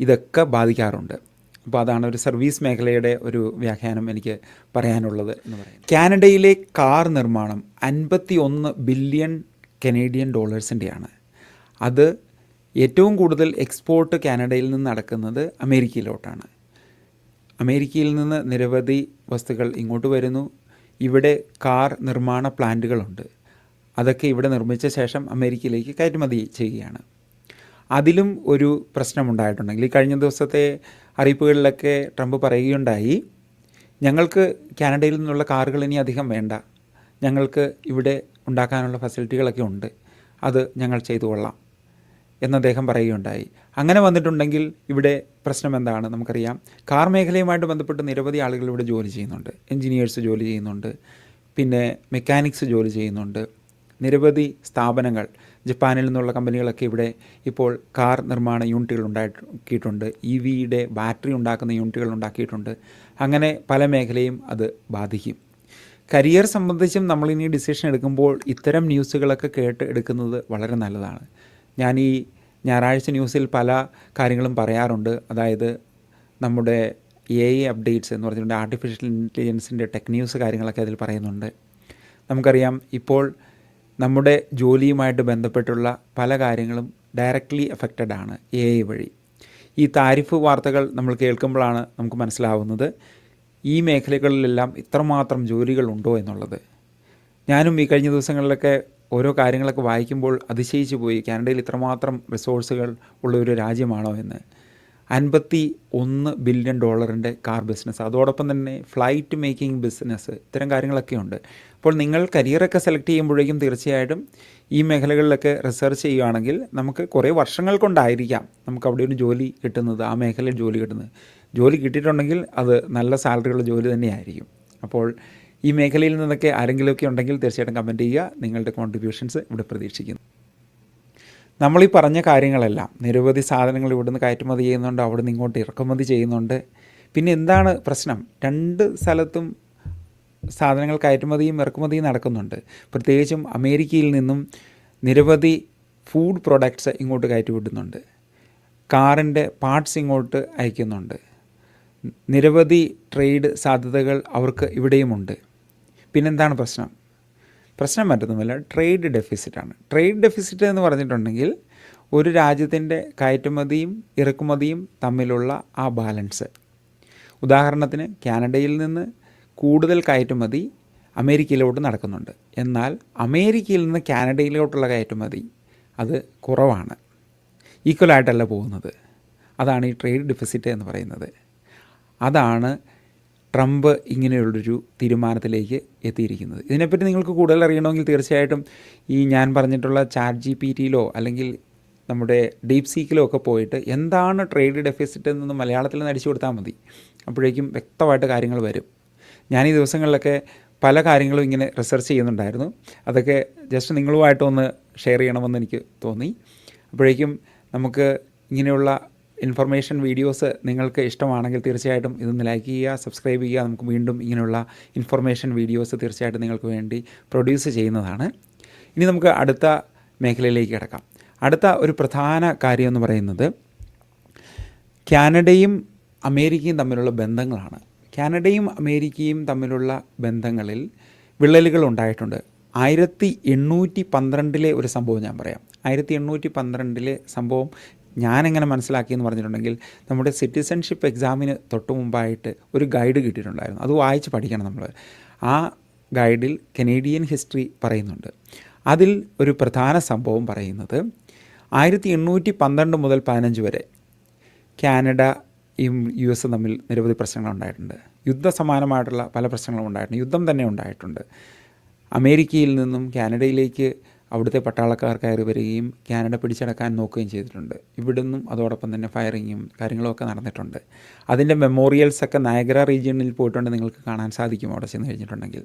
ഇതൊക്കെ ബാധിക്കാറുണ്ട്. അപ്പോൾ അതാണ് ഒരു സർവീസ് മേഖലയുടെ ഒരു വ്യാഖ്യാനം എനിക്ക് പറയാനുള്ളത് എന്ന് പറയുന്നത്. കാനഡയിലെ കാർ നിർമ്മാണം അൻപത്തി ഒന്ന് ബില്യൺ കനേഡിയൻ ഡോളേഴ്സിന്റെയാണ്. അത് ഏറ്റവും കൂടുതൽ എക്സ്പോർട്ട് കാനഡയിൽ നിന്ന് നടക്കുന്നത് അമേരിക്കയിലോട്ടാണ്. അമേരിക്കയിൽ നിന്ന് നിരവധി വസ്തുക്കൾ ഇങ്ങോട്ട് വരുന്നു. ഇവിടെ കാർ നിർമ്മാണ പ്ലാന്റുകളുണ്ട്. അതൊക്കെ ഇവിടെ നിർമ്മിച്ച ശേഷം അമേരിക്കയിലേക്ക് കയറ്റുമതി ചെയ്യുകയാണ്. അതിലും ഒരു പ്രശ്നമുണ്ടായിട്ടുണ്ടെങ്കിൽ ഈ കഴിഞ്ഞ ദിവസത്തെ അറിയിപ്പുകളിലൊക്കെ ട്രംപ് പറയുകയുണ്ടായി. ഞങ്ങൾക്ക് കാനഡയിൽ നിന്നുള്ള കാറുകൾ ഇനി അധികം വേണ്ട. ഞങ്ങൾക്ക് ഇവിടെ ഉണ്ടാക്കാനുള്ള ഫെസിലിറ്റികളൊക്കെ ഉണ്ട്. അത് ഞങ്ങൾ ചെയ്തു കൊള്ളാം എന്ന് അദ്ദേഹം പറയുകയുണ്ടായി. അങ്ങനെ വന്നിട്ടുണ്ടെങ്കിൽ ഇവിടെ പ്രശ്നം എന്താണ് നമുക്കറിയാം. കാർ മേഖലയുമായിട്ട് ബന്ധപ്പെട്ട് നിരവധി ആളുകൾ ഇവിടെ ജോലി ചെയ്യുന്നുണ്ട്. എൻജിനീയേഴ്സ് ജോലി ചെയ്യുന്നുണ്ട്. പിന്നെ മെക്കാനിക്സ് ജോലി ചെയ്യുന്നുണ്ട്. നിരവധി സ്ഥാപനങ്ങൾ ജപ്പാനിൽ നിന്നുള്ള കമ്പനികളൊക്കെ ഇവിടെ ഇപ്പോൾ കാർ നിർമ്മാണ യൂണിറ്റുകൾ ഉണ്ടാക്കിയിട്ടുണ്ട്. ഇ വിയുടെ ബാറ്ററി ഉണ്ടാക്കുന്ന യൂണിറ്റുകൾ ഉണ്ടാക്കിയിട്ടുണ്ട്. അങ്ങനെ പല മേഖലയും അത് ബാധിക്കും. കരിയർ സംബന്ധിച്ചും നമ്മളിനി ഡിസിഷൻ എടുക്കുമ്പോൾ ഇത്തരം ന്യൂസുകളൊക്കെ കേട്ട് എടുക്കുന്നത് വളരെ നല്ലതാണ്. ഞാൻ ഈ ഞായറാഴ്ച ന്യൂസിൽ പല കാര്യങ്ങളും പറയാറുണ്ട്. അതായത് നമ്മുടെ എ ഐ അപ്ഡേറ്റ്സ് എന്ന് പറഞ്ഞിട്ടുണ്ട് ആർട്ടിഫിഷ്യൽ ഇന്റലിജൻസിന്റെ ടെക് ന്യൂസ് കാര്യങ്ങളൊക്കെ അതിൽ പറയുന്നുണ്ട്. നമുക്കറിയാം ഇപ്പോൾ നമ്മുടെ ജോലിയുമായിട്ട് ബന്ധപ്പെട്ടുള്ള പല കാര്യങ്ങളും ഡയറക്റ്റ്ലി എഫക്റ്റഡ് ആണ് എ ഐ വഴി. ഈ താരിഫ് വാർത്തകൾ നമ്മൾ കേൾക്കുമ്പോഴാണ് നമുക്ക് മനസ്സിലാവുന്നത് ഈ മേഖലകളിലെല്ലാം ഇത്രമാത്രം ജോലികളുണ്ടോ എന്നുള്ളത്. ഞാനും ഈ കഴിഞ്ഞ ദിവസങ്ങളിലൊക്കെ ഓരോ കാര്യങ്ങളൊക്കെ വായിക്കുമ്പോൾ അതിശയിച്ചു പോയി കാനഡയിൽ ഇത്രമാത്രം റിസോഴ്സുകൾ ഉള്ള ഒരു രാജ്യമാണോ എന്ന്. അൻപത്തി ഒന്ന് ബില്യൺ ഡോളറിന്റെ കാർ ബിസിനസ് അതോടൊപ്പം തന്നെ ഫ്ലൈറ്റ് മേക്കിംഗ് ബിസിനസ് ഇത്തരം കാര്യങ്ങളൊക്കെ ഉണ്ട്. അപ്പോൾ നിങ്ങൾ കരിയറൊക്കെ സെലക്ട് ചെയ്യുമ്പോഴേക്കും തീർച്ചയായിട്ടും ഈ മേഖലകളിലൊക്കെ റിസർച്ച് ചെയ്യുകയാണെങ്കിൽ നമുക്ക് കുറേ വർഷങ്ങൾ കൊണ്ടായിരിക്കാം നമുക്ക് അവിടെ ഒരു ജോലി കിട്ടുന്നത് ആ മേഖലയിൽ ജോലി കിട്ടുന്നത്. ജോലി കിട്ടിയിട്ടുണ്ടെങ്കിൽ അത് നല്ല സാലറിയുള്ള ജോലി തന്നെയായിരിക്കും. അപ്പോൾ ഈ മേഖലയിൽ നിന്നൊക്കെ ആരെങ്കിലുമൊക്കെ ഉണ്ടെങ്കിൽ തീർച്ചയായിട്ടും കമന്റ് ചെയ്യുക. നിങ്ങളുടെ കോൺട്രിബ്യൂഷൻസ് ഇവിടെ പ്രതീക്ഷിക്കുന്നു. നമ്മളീ പറഞ്ഞ കാര്യങ്ങളെല്ലാം നിരവധി സാധനങ്ങൾ ഇവിടുന്ന് കയറ്റുമതി ചെയ്യുന്നുണ്ട് അവിടുന്ന് ഇങ്ങോട്ട് ഇറക്കുമതി ചെയ്യുന്നുണ്ട്. പിന്നെ എന്താണ് പ്രശ്നം? രണ്ട് സ്ഥലത്തും സാധനങ്ങൾ കയറ്റുമതിയും ഇറക്കുമതിയും നടക്കുന്നുണ്ട്. പ്രത്യേകിച്ചും അമേരിക്കയിൽ നിന്നും നിരവധി ഫുഡ് പ്രൊഡക്ട്സ് ഇങ്ങോട്ട് കയറ്റിവിടുന്നുണ്ട്. കാറിന്റെ പാർട്സ് ഇങ്ങോട്ട് അയക്കുന്നുണ്ട്. നിരവധി ട്രേഡ് സാധ്യതകൾ അവർക്ക് ഇവിടെയുമുണ്ട്. പിന്നെന്താണ് പ്രശ്നം? പ്രശ്നം മറ്റൊന്നുമല്ല ട്രേഡ് ഡെഫിസിറ്റാണ്. ട്രേഡ് ഡെഫിസിറ്റ് എന്ന് പറഞ്ഞിട്ടുണ്ടെങ്കിൽ ഒരു രാജ്യത്തിന്റെ കയറ്റുമതിയും ഇറക്കുമതിയും തമ്മിലുള്ള ആ ബാലൻസ്. ഉദാഹരണത്തിന് കാനഡയിൽ നിന്ന് കൂടുതൽ കയറ്റുമതി അമേരിക്കയിലോട്ട് നടക്കുന്നുണ്ട്. എന്നാൽ അമേരിക്കയിൽ നിന്ന് കാനഡയിലോട്ടുള്ള കയറ്റുമതി അത് കുറവാണ്. ഈക്വലായിട്ടല്ല പോകുന്നത്. അതാണ് ഈ ട്രേഡ് ഡെഫിസിറ്റ് എന്ന് പറയുന്നത്. അതാണ് ട്രംപ് ഇങ്ങനെയുള്ളൊരു തീരുമാനത്തിലേക്ക് എത്തിയിരിക്കുന്നത്. ഇതിനെപ്പറ്റി നിങ്ങൾക്ക് കൂടുതൽ അറിയണമെങ്കിൽ തീർച്ചയായിട്ടും ഈ ഞാൻ പറഞ്ഞിട്ടുള്ള ചാറ്റ് ജി പി ടിയിലോ അല്ലെങ്കിൽ നമ്മുടെ ഡീപ് സീക്കിലോ ഒക്കെ പോയിട്ട് എന്താണ് ട്രേഡ് ഡെഫിസിറ്റ് എന്നൊന്ന് മലയാളത്തിൽ നിന്ന് അടിച്ചു കൊടുത്താൽ മതി. അപ്പോഴേക്കും വ്യക്തമായിട്ട് കാര്യങ്ങൾ വരും. ഞാൻ ഈ ദിവസങ്ങളിലൊക്കെ പല കാര്യങ്ങളും ഇങ്ങനെ റിസർച്ച് ചെയ്യുന്നുണ്ടായിരുന്നു. അതൊക്കെ ജസ്റ്റ് നിങ്ങളുമായിട്ടൊന്ന് ഷെയർ ചെയ്യണമെന്ന് എനിക്ക് തോന്നി. അപ്പോഴേക്കും നമുക്ക് ഇങ്ങനെയുള്ള ഇൻഫർമേഷൻ വീഡിയോസ് നിങ്ങൾക്ക് ഇഷ്ടമാണെങ്കിൽ തീർച്ചയായിട്ടും ഇതൊന്ന് ലൈക്ക് ചെയ്യുക സബ്സ്ക്രൈബ് ചെയ്യുക. നമുക്ക് വീണ്ടും ഇങ്ങനെയുള്ള ഇൻഫർമേഷൻ വീഡിയോസ് തീർച്ചയായിട്ടും നിങ്ങൾക്ക് വേണ്ടി പ്രൊഡ്യൂസ് ചെയ്യുന്നതാണ്. ഇനി നമുക്ക് അടുത്ത മേഖലയിലേക്ക് കിടക്കാം. അടുത്ത ഒരു പ്രധാന കാര്യം എന്ന് പറയുന്നത് കാനഡയും അമേരിക്കയും തമ്മിലുള്ള ബന്ധങ്ങളാണ്. കാനഡയും അമേരിക്കയും തമ്മിലുള്ള ബന്ധങ്ങളിൽ വിള്ളലുകൾ ഉണ്ടായിട്ടുണ്ട്. ആയിരത്തി എണ്ണൂറ്റി പന്ത്രണ്ടിലെ ഒരു സംഭവം ഞാൻ പറയാം. ആയിരത്തി എണ്ണൂറ്റി പന്ത്രണ്ടിലെ സംഭവം ഞാനെങ്ങനെ മനസ്സിലാക്കിയെന്ന് പറഞ്ഞിട്ടുണ്ടെങ്കിൽ നമ്മുടെ സിറ്റിസൺഷിപ്പ് എക്സാമിന് തൊട്ട് മുമ്പായിട്ട് ഒരു ഗൈഡ് കിട്ടിയിട്ടുണ്ടായിരുന്നു. അത് വായിച്ച് പഠിക്കണം നമ്മൾ ആ ഗൈഡിൽ കനേഡിയൻ ഹിസ്റ്ററി പറയുന്നുണ്ട്. അതിൽ ഒരു പ്രധാന സംഭവം പറയുന്നത് ആയിരത്തി എണ്ണൂറ്റി പന്ത്രണ്ട് മുതൽ പതിനഞ്ച് വരെ കാനഡയും യു എസ് തമ്മിൽ നിരവധി പ്രശ്നങ്ങൾ ഉണ്ടായിട്ടുണ്ട്. യുദ്ധ യുദ്ധസമാനമായിട്ടുള്ള പല പ്രശ്നങ്ങളും ഉണ്ടായിട്ടുണ്ട്. യുദ്ധം തന്നെ ഉണ്ടായിട്ടുണ്ട്. അമേരിക്കയിൽ നിന്നും കാനഡയിലേക്ക് അവിടുത്തെ പട്ടാളക്കാർ കയറി വരികയും കാനഡ പിടിച്ചടക്കാൻ നോക്കുകയും ചെയ്തിട്ടുണ്ട്. ഇവിടുന്നും അതോടൊപ്പം തന്നെ ഫയറിങ്ങും കാര്യങ്ങളൊക്കെ നടന്നിട്ടുണ്ട്. അതിന്റെ മെമ്മോറിയൽസൊക്കെ നയഗ്ര റീജിയണിൽ പോയിട്ടുണ്ട് നിങ്ങൾക്ക് കാണാൻ സാധിക്കും അവിടെ ചെന്ന് കഴിഞ്ഞിട്ടുണ്ടെങ്കിൽ.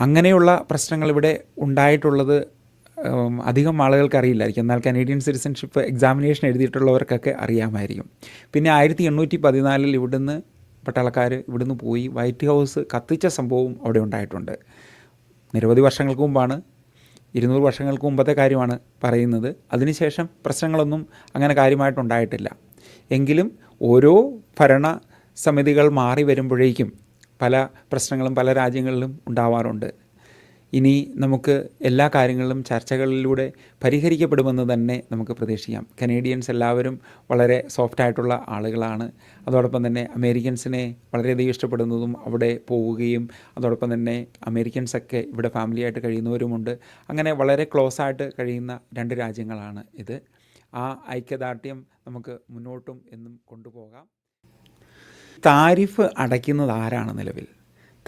അങ്ങനെയുള്ള പ്രശ്നങ്ങൾ ഇവിടെ ഉണ്ടായിട്ടുള്ളത് അധികം ആളുകൾക്ക് അറിയില്ലായിരിക്കും എന്നാൽ കനേഡിയൻ സിറ്റിസൺഷിപ്പ് എക്സാമിനേഷൻ എഴുതിയിട്ടുള്ളവർക്കൊക്കെ അറിയാമായിരിക്കും. പിന്നെ ആയിരത്തി എണ്ണൂറ്റി പതിനാലിൽ ഇവിടുന്ന് പട്ടാളക്കാർ ഇവിടുന്ന് പോയി വൈറ്റ് ഹൗസ് കത്തിച്ച സംഭവവും അവിടെ ഉണ്ടായിട്ടുണ്ട്. നിരവധി വർഷങ്ങൾക്ക് മുമ്പാണ് ഇരുന്നൂറ് വർഷങ്ങൾക്ക് മുമ്പത്തെ കാര്യമാണ് പറയുന്നത്. അതിനുശേഷം പ്രശ്നങ്ങളൊന്നും അങ്ങനെ കാര്യമായിട്ടുണ്ടായിട്ടില്ല. എങ്കിലും ഓരോ ഭരണ സമിതികൾ മാറി വരുമ്പോഴേക്കും പല പ്രശ്നങ്ങളും പല രാജ്യങ്ങളിലും ഉണ്ടാവാറുണ്ട്. ഇനി നമുക്ക് എല്ലാ കാര്യങ്ങളിലും ചർച്ചകളിലൂടെ പരിഹരിക്കപ്പെടുമെന്ന് തന്നെ നമുക്ക് പ്രതീക്ഷിക്കാം. കനേഡിയൻസ് എല്ലാവരും വളരെ സോഫ്റ്റ് ആയിട്ടുള്ള ആളുകളാണ്. അതോടൊപ്പം തന്നെ അമേരിക്കൻസിനെ വളരെയധികം ഇഷ്ടപ്പെടുന്നതും അവിടെ പോവുകയും അതോടൊപ്പം തന്നെ അമേരിക്കൻസൊക്കെ ഇവിടെ ഫാമിലിയായിട്ട് കഴിയുന്നവരുമുണ്ട്. അങ്ങനെ വളരെ ക്ലോസ് ആയിട്ട് കഴിയുന്ന രണ്ട് രാജ്യങ്ങളാണ് ഇത്. ആ ഐക്യദാർഢ്യം നമുക്ക് മുന്നോട്ടും എന്നും കൊണ്ടുപോകാം. താരിഫ് അടയ്ക്കുന്നത് ആരാണ് നിലവിൽ?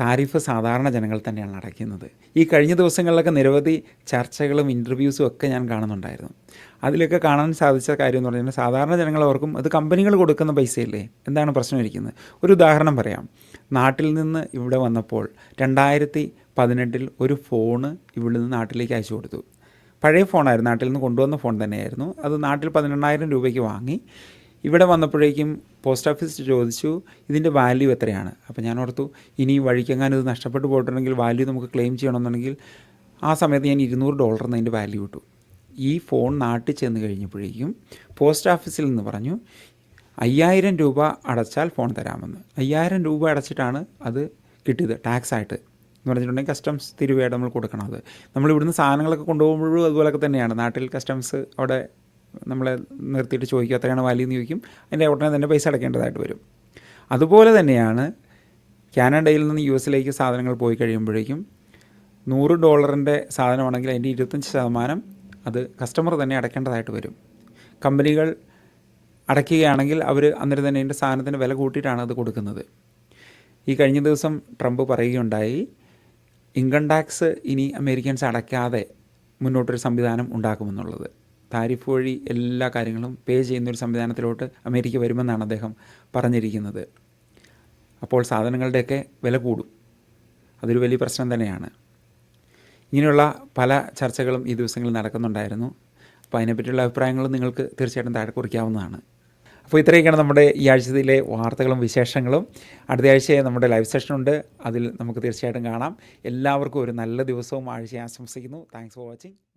താരിഫ് സാധാരണ ജനങ്ങൾ തന്നെയാണ് അടയ്ക്കുന്നത്. ഈ കഴിഞ്ഞ ദിവസങ്ങളിലൊക്കെ നിരവധി ചർച്ചകളും ഇന്റർവ്യൂസും ഒക്കെ ഞാൻ കാണുന്നുണ്ടായിരുന്നു. അതിലൊക്കെ കാണാൻ സാധിച്ച കാര്യം എന്ന് പറഞ്ഞാൽ സാധാരണ ജനങ്ങൾ അവർക്കും അത് കമ്പനികൾ കൊടുക്കുന്ന പൈസയല്ലേ? എന്താണ് പ്രശ്നം ഇരിക്കുന്നത്? ഒരു ഉദാഹരണം പറയാം. നാട്ടിൽ നിന്ന് ഇവിടെ വന്നപ്പോൾ രണ്ടായിരത്തി പതിനെട്ടിൽ ഒരു ഫോണ് ഇവിടെ നിന്ന് നാട്ടിലേക്ക് അയച്ചു കൊടുത്തു. പഴയ ഫോണായിരുന്നു നാട്ടിൽ നിന്ന് കൊണ്ടുവന്ന ഫോൺ തന്നെയായിരുന്നു. അത് നാട്ടിൽ പതിനെണ്ണായിരം രൂപയ്ക്ക് വാങ്ങി. ഇവിടെ വന്നപ്പോഴേക്കും പോസ്റ്റ് ഓഫീസ് ചോദിച്ചു ഇതിന്റെ വാല്യൂ എത്രയാണ്? അപ്പോൾ ഞാൻ ഓർത്തു ഇനി വഴിക്കെങ്ങാനും ഇത് നഷ്ടപ്പെട്ടു പോയിട്ടുണ്ടെങ്കിൽ വാല്യൂ നമുക്ക് ക്ലെയിം ചെയ്യണമെന്നുണ്ടെങ്കിൽ ആ സമയത്ത് ഞാൻ ഇരുന്നൂറ് ഡോളറിന് അതിന്റെ വാല്യൂ കിട്ടു ഈ ഫോൺ നാട്ടിൽ ചെന്ന് കഴിഞ്ഞപ്പോഴേക്കും പോസ്റ്റ് ഓഫീസിൽ നിന്ന് പറഞ്ഞു അയ്യായിരം രൂപ അടച്ചാൽ ഫോൺ തരാമെന്ന്. അയ്യായിരം രൂപ അടച്ചിട്ടാണ് അത് കിട്ടിയത് ടാക്സ് ആയിട്ട്. എന്ന് പറഞ്ഞിട്ടുണ്ടെങ്കിൽ കസ്റ്റംസ് തിരുവയായിട്ട് നമ്മൾ കൊടുക്കണം അത്. നമ്മൾ ഇവിടുന്ന് സാധനങ്ങളൊക്കെ കൊണ്ടുപോകുമ്പോഴും അതുപോലൊക്കെ തന്നെയാണ്. നാട്ടിൽ കസ്റ്റംസ് അവിടെ നമ്മളെ നിർത്തിയിട്ട് ചോദിക്കും എത്രയാണ് വാല്യൂ എന്ന് ചോദിക്കും. അതിന്റെ ഉടനെ തന്നെ പൈസ അടയ്ക്കേണ്ടതായിട്ട് വരും. അതുപോലെ തന്നെയാണ് കാനഡയിൽ നിന്ന് യു എസിലേക്ക് സാധനങ്ങൾ പോയി കഴിയുമ്പോഴേക്കും നൂറ് ഡോളറിന്റെ സാധനമാണെങ്കിൽ അതിന്റെ ഇരുപത്തഞ്ച് ശതമാനം അത് കസ്റ്റമർ തന്നെ അടയ്ക്കേണ്ടതായിട്ട് വരും. കമ്പനികൾ അടയ്ക്കുകയാണെങ്കിൽ അവർ അന്നേരം തന്നെ അതിന്റെ സാധനത്തിന് വില കൂട്ടിയിട്ടാണ് അത് കൊടുക്കുന്നത്. ഈ കഴിഞ്ഞ ദിവസം ട്രംപ് പറയുകയുണ്ടായി ഇൻകം ടാക്സ് ഇനി അമേരിക്കൻസ് അടയ്ക്കാതെ മുന്നോട്ടൊരു സംവിധാനം ഉണ്ടാക്കുമെന്നുള്ളത്. താരിഫ് വഴി എല്ലാ കാര്യങ്ങളും പേ ചെയ്യുന്ന ഒരു സംവിധാനത്തിലോട്ട് അമേരിക്ക വരുമെന്നാണ് അദ്ദേഹം പറഞ്ഞിരിക്കുന്നത്. അപ്പോൾ സാധനങ്ങളുടെയൊക്കെ വില കൂടും. അതൊരു വലിയ പ്രശ്നം തന്നെയാണ്. ഇങ്ങനെയുള്ള പല ചർച്ചകളും ഈ ദിവസങ്ങളിൽ നടക്കുന്നുണ്ടായിരുന്നു. അപ്പോൾ അതിനെപ്പറ്റിയുള്ള അഭിപ്രായങ്ങളും നിങ്ങൾക്ക് തീർച്ചയായിട്ടും താഴെ കുറിക്കാവുന്നതാണ്. അപ്പോൾ ഇത്രയൊക്കെയാണ് നമ്മുടെ ഈ ആഴ്ചയിലെ വാർത്തകളും വിശേഷങ്ങളും. അടുത്ത ആഴ്ച നമ്മുടെ ലൈവ് സെഷനുണ്ട് അതിൽ നമുക്ക് തീർച്ചയായിട്ടും കാണാം. എല്ലാവർക്കും ഒരു നല്ല ദിവസവും ആഴ്ച ആശംസിക്കുന്നു. Thanks for watching.